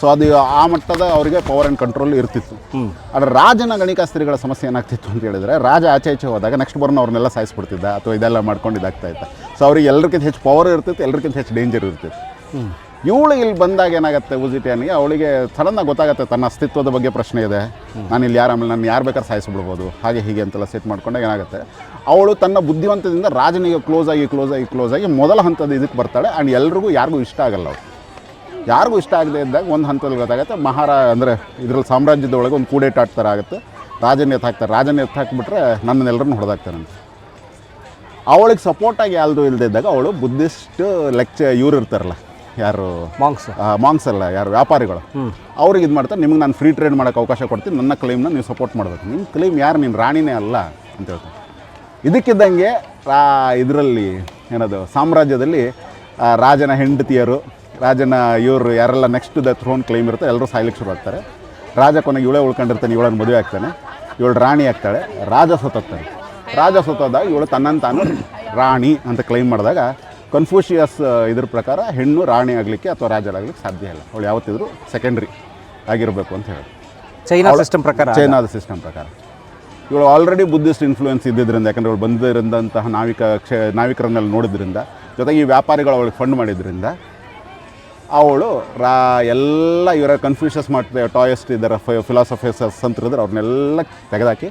ಸೊ ಅದು ಆ ಮಟ್ಟದ ಅವರಿಗೆ ಪವರ್ ಆ್ಯಂಡ್ ಕಂಟ್ರೋಲ್ ಇರ್ತಿತ್ತು. ಆದರೆ ರಾಜನ ಗಣಿಕಾಸ್ತ್ರಿಗಳ ಸಮಸ್ಯೆ ಏನಾಗ್ತಿತ್ತು ಅಂತ ಹೇಳಿದ್ರೆ ರಾಜ ಆಚೆ ಈಚೆ ಹೋದಾಗ ನೆಕ್ಸ್ಟ್ ಬರ್ನ ಅವ್ರನ್ನೆಲ್ಲ ಸಾಯಿಸ್ಬಿಡ್ತಿದ್ದ ಅಥವಾ ಇದೆಲ್ಲ ಮಾಡ್ಕೊಂಡು ಇದಾಗ್ತಾ ಇತ್ತು ಸೊ ಅವ್ರಿಗೆ ಎಲ್ಲರಿಗಿಂತ ಹೆಚ್ಚು ಪವರ್ ಇರ್ತಿತ್ತು ಎಲ್ಲರಿಗಿಂತ ಹೆಚ್ಚು ಡೇಂಜರ್ ಇರ್ತಿತ್ತು. ಇವಳು ಇಲ್ಲಿ ಬಂದಾಗ ಏನಾಗುತ್ತೆ ಉಜಿಟಿಯನಿಗೆ ಅವಳಿಗೆ ಸಡನ್ನಾಗಿ ಗೊತ್ತಾಗುತ್ತೆ ತನ್ನ ಅಸ್ತಿತ್ವದ ಬಗ್ಗೆ ಪ್ರಶ್ನೆ ಇದೆ. ನಾನು ಇಲ್ಲಿ ಯಾರು ಆಮೇಲೆ, ನಾನು ಯಾರು ಬೇಕಾದ್ರೆ ಸಾಯಿಸ್ಬಿಡ್ಬೋದು. ಹಾಗೆ ಹೀಗೆ ಅಂತೆಲ್ಲ ಸೆಟ್ ಮಾಡ್ಕೊಂಡಾಗ ಏನಾಗುತ್ತೆ, ಅವಳು ತನ್ನ ಬುದ್ಧಿವಂತದಿಂದ ರಾಜನಿಗೆ ಕ್ಲೋಸ್ ಆಗಿ ಕ್ಲೋಸ್ ಆಗಿ ಕ್ಲೋಸ್ ಆಗಿ ಮೊದಲ ಹಂತದ ಇದಕ್ಕೆ ಬರ್ತಾಳೆ. ಆ್ಯಂಡ್ ಎಲ್ರಿಗೂ ಯಾರಿಗೂ ಇಷ್ಟ ಆಗಲ್ಲ ಅವಳು. ಯಾರಿಗೂ ಇಷ್ಟ ಆಗದೆ ಇದ್ದಾಗ ಒಂದು ಹಂತದಲ್ಲಿ ಗೊತ್ತಾಗುತ್ತೆ, ಮಹಾರಾ, ಅಂದರೆ ಇದರಲ್ಲಿ ಸಾಮ್ರಾಜ್ಯದೊಳಗೆ ಒಂದು ಕೂಡೇಟ್ ಆಡ್ತಾರ ಆಗುತ್ತೆ. ರಾಜನ ಎತ್ತಾಕ್ತಾರೆ ರಾಜನ ಎತ್ತಾಕ್ಬಿಟ್ರೆ ನನ್ನನ್ನೆಲ್ಲರನ್ನು ಹೊಡೆದಾಕ್ತಾನೆ ಅವಳಿಗೆ ಸಪೋರ್ಟಾಗಿ ಯಾವುದು ಇಲ್ಲದೆ ಇದ್ದಾಗ ಅವಳು ಬುದ್ಧಿಸ್ಟ್ ಲೆಕ್ಚರ್ ಇವ್ರು ಇರ್ತಾರಲ್ಲ. ಯಾರು? ಮಾಂಕ್ಸ್ ಮಾಂಗ್ಸ್ ಅಲ್ಲ ಯಾರು? ವ್ಯಾಪಾರಿಗಳು. ಅವ್ರಿಗೆ ಇದು ಮಾಡ್ತಾರೆ ನಿಮ್ಗೆ ನಾನು ಫ್ರೀ ಟ್ರೇಡ್ ಮಾಡೋಕ್ಕೆ ಅವಕಾಶ ಕೊಡ್ತೀನಿ ನನ್ನ ಕ್ಲೈಮ್ನ ನೀವು ಸಪೋರ್ಟ್ ಮಾಡಬೇಕು. ನಿಮ್ಮ ಕ್ಲೈಮ್ ಯಾರು? ನೀನು ರಾಣಿನೇ ಅಲ್ಲ ಅಂತ ಹೇಳ್ತಾರೆ. ಇದಕ್ಕಿದ್ದಂಗೆ ರಾ ಇದರಲ್ಲಿ ಏನದು ಸಾಮ್ರಾಜ್ಯದಲ್ಲಿ ರಾಜನ ಹೆಂಡತಿಯರು ರಾಜನ ಇವರು ಯಾರೆಲ್ಲ ನೆಕ್ಸ್ಟ್ ದ ಥ್ರೋನ್ ಕ್ಲೈಮ್ ಇರುತ್ತೆ ಎಲ್ಲರೂ ಸಾಯ್ಲಿಕ್ಕೆ ಶುರು ಆಗ್ತಾರೆ. ರಾಜ ಕೊನೆಗೆ ಇವಳೇ ಉಳ್ಕೊಂಡಿರ್ತಾನೆ ಇವಳನ್ನು ಮದುವೆ ಆಗ್ತಾನೆ. ಇವಳು ರಾಣಿ ಆಗ್ತಾಳೆ ರಾಜ ಸತ್ತೋಗ್ತಾನೆ. ರಾಜ ಸತ್ತೋದಾಗ ಇವಳು ತನ್ನಂತಾನು ತಾನು ರಾಣಿ ಅಂತ ಕ್ಲೈಮ್ ಮಾಡಿದಾಗ ಕನ್ಫ್ಯೂಷಿಯಸ್ ಇದ್ರ ಪ್ರಕಾರ ಹೆಣ್ಣು ರಾಣಿ ಆಗಲಿಕ್ಕೆ ಅಥವಾ ರಾಜರಾಗಲಿಕ್ಕೆ ಸಾಧ್ಯ ಇಲ್ಲ. ಅವಳು ಯಾವತ್ತಿದ್ರು ಸೆಕೆಂಡ್ರಿ ಆಗಿರಬೇಕು ಅಂತ ಹೇಳಿ. ಚೈನಾ ಸಿಸ್ಟಮ್ ಪ್ರಕಾರ ಚೈನಾದ ಸಿಸ್ಟಮ್ ಪ್ರಕಾರ. ಇವಳು ಆಲ್ರೆಡಿ ಬುದ್ಧಿಸ್ಟ್ ಇನ್ಫ್ಲೂಯೆನ್ಸ್ ಇದ್ದಿದ್ದರಿಂದ ಯಾಕಂದರೆ ಅವಳು ಬಂದಿರೋಂತಹ ನಾವಿಕ ಕ್ಷೇ ನಾವಿಕರನ್ನೆಲ್ಲ ನೋಡಿದ್ರಿಂದ ಜೊತೆಗೆ ಈ ವ್ಯಾಪಾರಿಗಳು ಅವಳಿಗೆ ಫಂಡ್ ಮಾಡಿದ್ರಿಂದ ಅವಳು ರಾ ಎಲ್ಲ ಇವರ ಕನ್ಫ್ಯೂಷಸ್ ಮಾಡ್ತಾರೆ ಟಾಯಸ್ಟ್ ಇದ್ದಾರೆ ಫಿಲಾಸಫರ್ಸ್ ಅಂತ ಇರಿದ್ರೆ ಅವ್ರನ್ನೆಲ್ಲ ತೆಗೆದಾಕಿ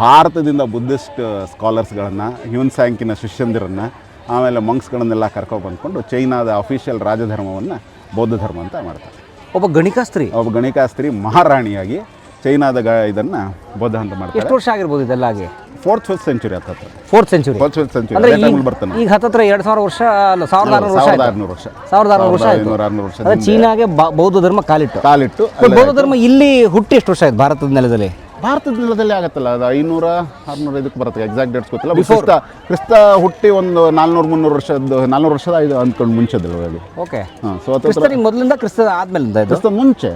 ಭಾರತದಿಂದ ಬುದ್ಧಿಸ್ಟ್ ಸ್ಕಾಲರ್ಸ್ಗಳನ್ನು ಹ್ಯೂನ್ ಸ್ಯಾಂಕಿನ ಶಿಷ್ಯಂದಿರನ್ನು ಆಮೇಲೆ ಮಂಕ್ಸ್ಗಳನ್ನೆಲ್ಲ ಕರ್ಕೊಂಡು ಬಂದ್ಕೊಂಡು ಚೈನಾದ ಅಫಿಷಿಯಲ್ ರಾಜಧರ್ಮವನ್ನು ಬೌದ್ಧ ಧರ್ಮ ಅಂತ ಮಾಡ್ತಾರೆ. ಒಬ್ಬ ಗಣಿಕಾಸ್ತ್ರಿ ಒಬ್ಬ ಗಣಿಕಾಸ್ತ್ರಿ ಮಹಾರಾಣಿಯಾಗಿ ಚೈನಾದ ಗ ಇದನ್ನು ಬೌದ್ಧ ಅಂತ ಎಷ್ಟು ಮಾಡ್ತಾರೆ ವರ್ಷ ಆಗಿರ್ಬೋದು ಇದೆಲ್ಲ ಆಗಿ ಫೋರ್ತ್ ಫಿಫ್ತ್ ಸೆಂಚುರಿ ಹತ್ತತ್ರ. Fourth century fourth fifth century ಅಂದರೆ ಈಗ ಬರ್ತಾನೆ ಈಗ ಹತ್ತತ್ರ ಎರಡು ಸಾವಿರ ವರ್ಷ ಅಲ್ಲ ಸಾವಿರದ ಆರುನೂರು ವರ್ಷ ಸಾವಿರದ. ಆರುನೂರು ವರ್ಷ. ಸಾವಿರದ ಆರುನೂರು ವರ್ಷ ಆಯ್ತು. ಆರುನೂರು ವರ್ಷ ಚೀನಾಗೆ ಬೌದ್ಧ ಧರ್ಮ ಕಾಲಿಟ್ಟು. ಕಾಲಿಟ್ಟು ಬೌದ್ಧ ಧರ್ಮ ಇಲ್ಲಿ ಹುಟ್ಟಿ ಎಷ್ಟು ವರ್ಷ ಆಯ್ತು ಭಾರತದ ನೆಲದಲ್ಲಿ? ಭಾರತದ ನೆಲದಲ್ಲಿ ಆಗತ್ತಲ್ಲ? ಅದು ಐನೂರ ಆರುನೂರ ಇದಕ್ಕೆ ಬರುತ್ತೆ ಎಕ್ಸಾಕ್ಟ್ ಡೇಟ್ಸ್ ಗೊತ್ತಿಲ್ಲ. ಕ್ರಿಸ್ತ ಕ್ರಿಸ್ತ ಹುಟ್ಟಿ ಒಂದು ನಾಲ್ನೂರು ಮುನ್ನೂರು ವರ್ಷದ ನಾಲ್ನೂರು ವರ್ಷದ ಇದು ಅಂದ್ಕೊಂಡು ಮುಂಚೆದಲ್ಲ ಅದು. ಓಕೆ ಹಾಂ ಸೊ ಅದು ಕ್ರಿಸ್ತನಿಗೆ ಮೊದಲಿಂದ ಕ್ರಿಸ್ತ ಆದ್ಮೇಲಿಂದ ಇದು? ಕ್ರಿಸ್ತ ಮುಂಚೆ.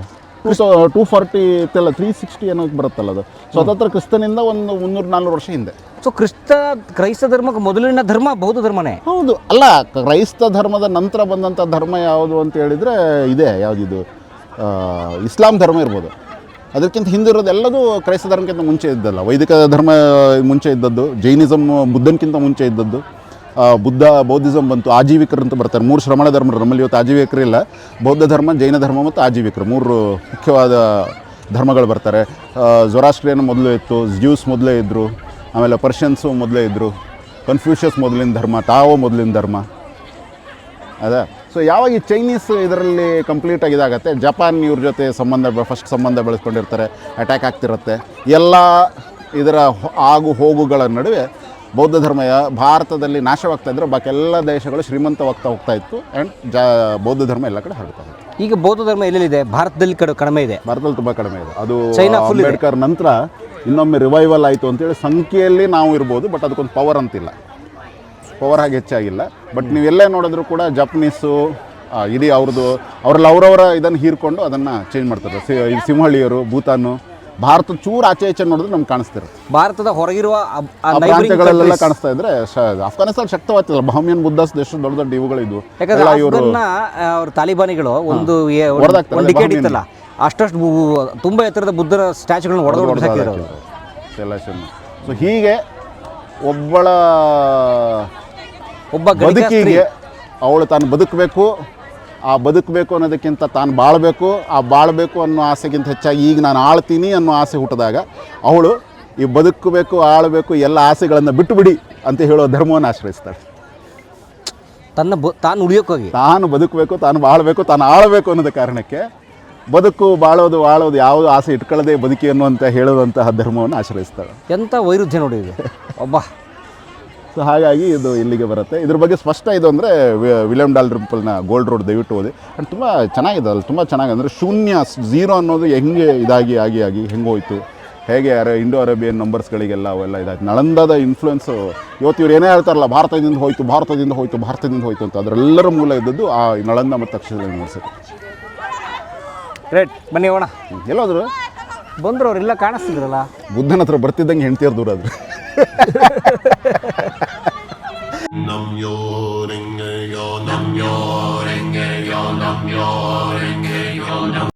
ಸೊ ಟೂ ಫಾರ್ಟಿ ಇತ್ತಲ್ಲ ತ್ರೀ ಸಿಕ್ಸ್ಟಿ ಏನೋ ಬರುತ್ತಲ್ಲ ಅದು. ಸ್ವತಂತ್ರ ಕ್ರಿಸ್ತನಿಂದ ಒಂದು ಮುನ್ನೂರು ನಾಲ್ನೂರು ವರ್ಷ ಹಿಂದೆ. ಸೊ ಕ್ರಿಸ್ತ ಕ್ರೈಸ್ತ ಧರ್ಮಕ್ಕೆ ಮೊದಲಿನ ಧರ್ಮ ಬೌದ್ಧ ಧರ್ಮನೇ? ಹೌದು. ಅಲ್ಲ ಕ್ರೈಸ್ತ ಧರ್ಮದ ನಂತರ ಬಂದಂಥ ಧರ್ಮ ಯಾವುದು ಅಂತ ಹೇಳಿದರೆ ಇದೆ ಯಾವುದಿದು? ಇಸ್ಲಾಂ ಧರ್ಮ ಇರ್ಬೋದು. ಅದಕ್ಕಿಂತ ಹಿಂದಿರೋದು ಎಲ್ಲದೂ ಕ್ರೈಸ್ತ ಧರ್ಮಕ್ಕಿಂತ ಮುಂಚೆ ಇದ್ದಲ್ಲ. ವೈದಿಕ ಧರ್ಮ ಮುಂಚೆ ಇದ್ದದ್ದು ಜೈನಿಸಮ್ ಬುದ್ಧನ್ಕಿಂತ ಮುಂಚೆ ಇದ್ದದ್ದು ಬುದ್ಧ ಬೌದ್ಧಿಸಮ್ ಬಂತು, ಆಜೀವಿಕರು ಅಂತ ಬರ್ತಾರೆ. ಮೂರು ಶ್ರಮಣ ಧರ್ಮರು, ನಮ್ಮಲ್ಲಿ ಇವತ್ತು ಆಜೀವಿಕರಿಲ್ಲ ಬೌದ್ಧ ಧರ್ಮ, ಜೈನ ಧರ್ಮ ಮತ್ತು ಆಜೀವಿಕರು, ಮೂರು ಮುಖ್ಯವಾದ ಧರ್ಮಗಳು ಬರ್ತಾರೆ. ಜೊರಾಸ್ಟ್ರಿಯನ್ ಮೊದಲು ಇತ್ತು, ಜ್ಯೂಸ್ ಮೊದಲೇ ಇದ್ದರು ಆಮೇಲೆ ಪರ್ಷಿಯನ್ಸು ಮೊದಲೇ ಇದ್ದರು ಕನ್ಫ್ಯೂಷಸ್ ಮೊದಲಿನ ಧರ್ಮ, ತಾವು ಮೊದಲಿನ ಧರ್ಮ. ಅದ? ಸೊ ಯಾವಾಗ ಈ ಚೈನೀಸ್ ಇದರಲ್ಲಿ ಕಂಪ್ಲೀಟ್ ಆಗಿ ಇದಾಗತ್ತೆ? ಜಪಾನ್ ಇವ್ರ ಜೊತೆ ಸಂಬಂಧ ಫಸ್ಟ್ ಸಂಬಂಧ ಬೆಳೆಸ್ಕೊಂಡಿರ್ತಾರೆ ಅಟ್ಯಾಕ್ ಆಗ್ತಿರುತ್ತೆ. ಎಲ್ಲ ಇದರ ಆಗು ಹೋಗುಗಳ ನಡುವೆ ಬೌದ್ಧ ಧರ್ಮ ಭಾರತದಲ್ಲಿ ನಾಶವಾಗ್ತಾ ಇದ್ರೆ ಬಾಕಿ ಎಲ್ಲ ದೇಶಗಳು ಶ್ರೀಮಂತವಾಗ್ತಾ ಹೋಗ್ತಾ ಇತ್ತು ಆ್ಯಂಡ್ ಜ ಬೌದ್ಧ ಧರ್ಮ ಎಲ್ಲ ಕಡೆ ಹರಡ್ತಾ ಇತ್ತು ಈಗ ಬೌದ್ಧ ಧರ್ಮ ಎಲ್ಲೆಲ್ಲಿದೆ? ಭಾರತದಲ್ಲಿ ಕಡೆ ಕಡಿಮೆ ಇದೆ. ಭಾರತದಲ್ಲಿ ತುಂಬ ಕಡಿಮೆ ಇದೆ. ಅದು ಚೈನಾ. ಅಂಬೇಡ್ಕರ್ ನಂತರ ಇನ್ನೊಮ್ಮೆ ರಿವೈವಲ್ ಆಯಿತು ಅಂತೇಳಿ ಸಂಖ್ಯೆಯಲ್ಲಿ ನಾವು ಇರ್ಬೋದು ಬಟ್ ಅದಕ್ಕೊಂದು ಪವರ್ ಅಂತಿಲ್ಲ. ಪವರ್ ಆಗಿ ಹೆಚ್ಚಾಗಿಲ್ಲ ಬಟ್ ನೀವೆಲ್ಲೇ ನೋಡಿದ್ರು ಕೂಡ ಜಪನೀಸು ಇಡೀ ಅವ್ರದ್ದು ಅವ್ರಲ್ಲಿ ಅವರವರ ಇದನ್ನು ಹೀರ್ಕೊಂಡು ಅದನ್ನು ಚೇಂಜ್ ಮಾಡ್ತಾರೆ. ಸಿ ಈ ಸಿಂಹಳಿಯರು ಭೂತಾನು ಭಾರತ ಚೂರು ಆಚೆ ಈಚೆ ನೋಡಿದ್ರೆ ನಮ್ಗೆ ಕಾಣಿಸ್ತಿರುತ್ತೆ. ಭಾರತದ ಹೊರಗಿರುವ ಆ ಆ countries- ಕಾಣಿಸ್ತಾ ಇದ್ರೆ ಶ- ಅಫ್ಘಾನಿಸ್ತಾನ ಶಕ್ತವಾಗ್ತಿಲ್ಲ ಬಹಮಿಯನ್ ಬುದ್ಧಾಸ್ ದೇಶ ದೊಡ್ಡ ದೊಡ್ಡ ಇವುಗಳು ಇದ್ವು ಯಾಕಂದ್ರೆ ಎಲ್ಲ ಇವರು ಅಫ್ಘನ್ನ ಅವ್ರ ತಾಲಿಬಾನಿಗಳು ಒಂದು ಏ- ಒಂದು- ಹೊಡ್ದಾಕ್ತಾರೆ, ಒಂದು ಡಿಕೆಟ್ ಬಾಹುಮಿಯನ್ನು. ಇತ್ತಲ್ಲ ಅಷ್ಟಷ್ಟು ಬು- ತುಂಬಾ ಎತ್ತರದ ಬುದ್ಧರ ಸ್ಟ್ಯಾಚುಗಳನ್ನ ಹೊಡೆದು ಸೊ ಹೀಗೆ ಒಬ್ಬಳ ಒಬ್ಬ ಬದುಕಿಗೆ ಅವಳು ತಾನು ಬದುಕಬೇಕು. ಆ ಬದುಕಬೇಕು ಅನ್ನೋದಕ್ಕಿಂತ ತಾನು ಬಾಳಬೇಕು. ಆ ಬಾಳಬೇಕು ಅನ್ನೋ ಆಸೆಗಿಂತ ಹೆಚ್ಚಾಗಿ ಈಗ ನಾನು ಆಳ್ತೀನಿ ಅನ್ನೋ ಆಸೆ ಹುಟ್ಟಿದಾಗ ಅವಳು ಈ ಬದುಕಬೇಕು ಆಳಬೇಕು ಎಲ್ಲ ಆಸೆಗಳನ್ನು ಬಿಟ್ಟುಬಿಡಿ ಅಂತ ಹೇಳೋ ಧರ್ಮವನ್ನು ಆಶ್ರಯಿಸ್ತಾಳೆ. ತನ್ನ ಬ- ತಾನು ಉಳಿಯೋಕ್ಕೋಗಿ. ತಾನು ಬದುಕಬೇಕು ತಾನು ಬಾಳಬೇಕು ತಾನು ಆಳಬೇಕು ಅನ್ನೋದ ಕಾರಣಕ್ಕೆ ಬದುಕು ಬಾಳೋದು ಆಳೋದು ಯಾವುದು ಆಸೆ ಇಟ್ಕೊಳ್ಳದೆ ಬದುಕಿ ಅನ್ನುವಂಥ ಹೇಳುವಂತಹ ಧರ್ಮವನ್ನು ಆಶ್ರಯಿಸ್ತಾಳೆ. ಎಂಥ ವೈರುಧ್ಯ ನೋಡಿ ಒಬ್ಬ ಸೊ ಹಾಗಾಗಿ ಇದು ಇಲ್ಲಿಗೆ ಬರುತ್ತೆ. ಇದ್ರ ಬಗ್ಗೆ ಸ್ಪಷ್ಟ ಇದು ಅಂದರೆ ವಿಲಿಯಂ ಡಾಲ್ ರಿಂಪಲ್ನ ಗೋಲ್ಡ್ ರೋಡ್ ದಯವಿಟ್ಟು ಓದಿ. ಆ್ಯಂಡ್ ತುಂಬ ಚೆನ್ನಾಗಿದೆ ಅಲ್ಲಿ ತುಂಬ ಚೆನ್ನಾಗಿ ಅಂದರೆ ಶೂನ್ಯ ಝೀರೋ ಅನ್ನೋದು ಹೆಂಗೆ ಇದಾಗಿ ಆಗಿ ಆಗಿ ಹೆಂಗೆ ಹೋಯ್ತು? ಹೇಗೆ ಅರೆ ಇಂಡೋ ಅರೇಬಿಯನ್ ನಂಬರ್ಸ್ಗಳಿಗೆಲ್ಲ ಅವೆಲ್ಲ ಇದಾಯ್ತು? ನಳಂದದ ಇನ್ಫ್ಲುಯೆನ್ಸು ಇವತ್ತು ಇವ್ರು ಏನೇ ಹೇಳ್ತಾರಲ್ಲ ಭಾರತದಿಂದ ಹೋಯ್ತು ಭಾರತದಿಂದ ಹೋಯ್ತು ಭಾರತದಿಂದ ಹೋಯ್ತು ಅಂತ. ಅದರೆಲ್ಲರ ಮೂಲ ಇದ್ದದ್ದು ಆ ನಳಂದ ಮತ್ತು ಅಕ್ಷರ ಯೂನಿವರ್ಸಿಟಿ ರೈಟ್ ಬನ್ನಿ ಹೋಣ ಎಲ್ಲೋದ್ರು? ಬಂದ್ರು ಅವರೆಲ್ಲ ಕಾಣಿಸ್ತಿದ್ರಲ್ಲ? ಬುದ್ಧನ ಹತ್ರ ಬರ್ತಿದ್ದಂಗೆ ಹೆಂಡ್ತಿಯರ್ ದೂರ ಆದ್ರೆ. ನಮ್ಯೋ yo ನಮ್ಯೋ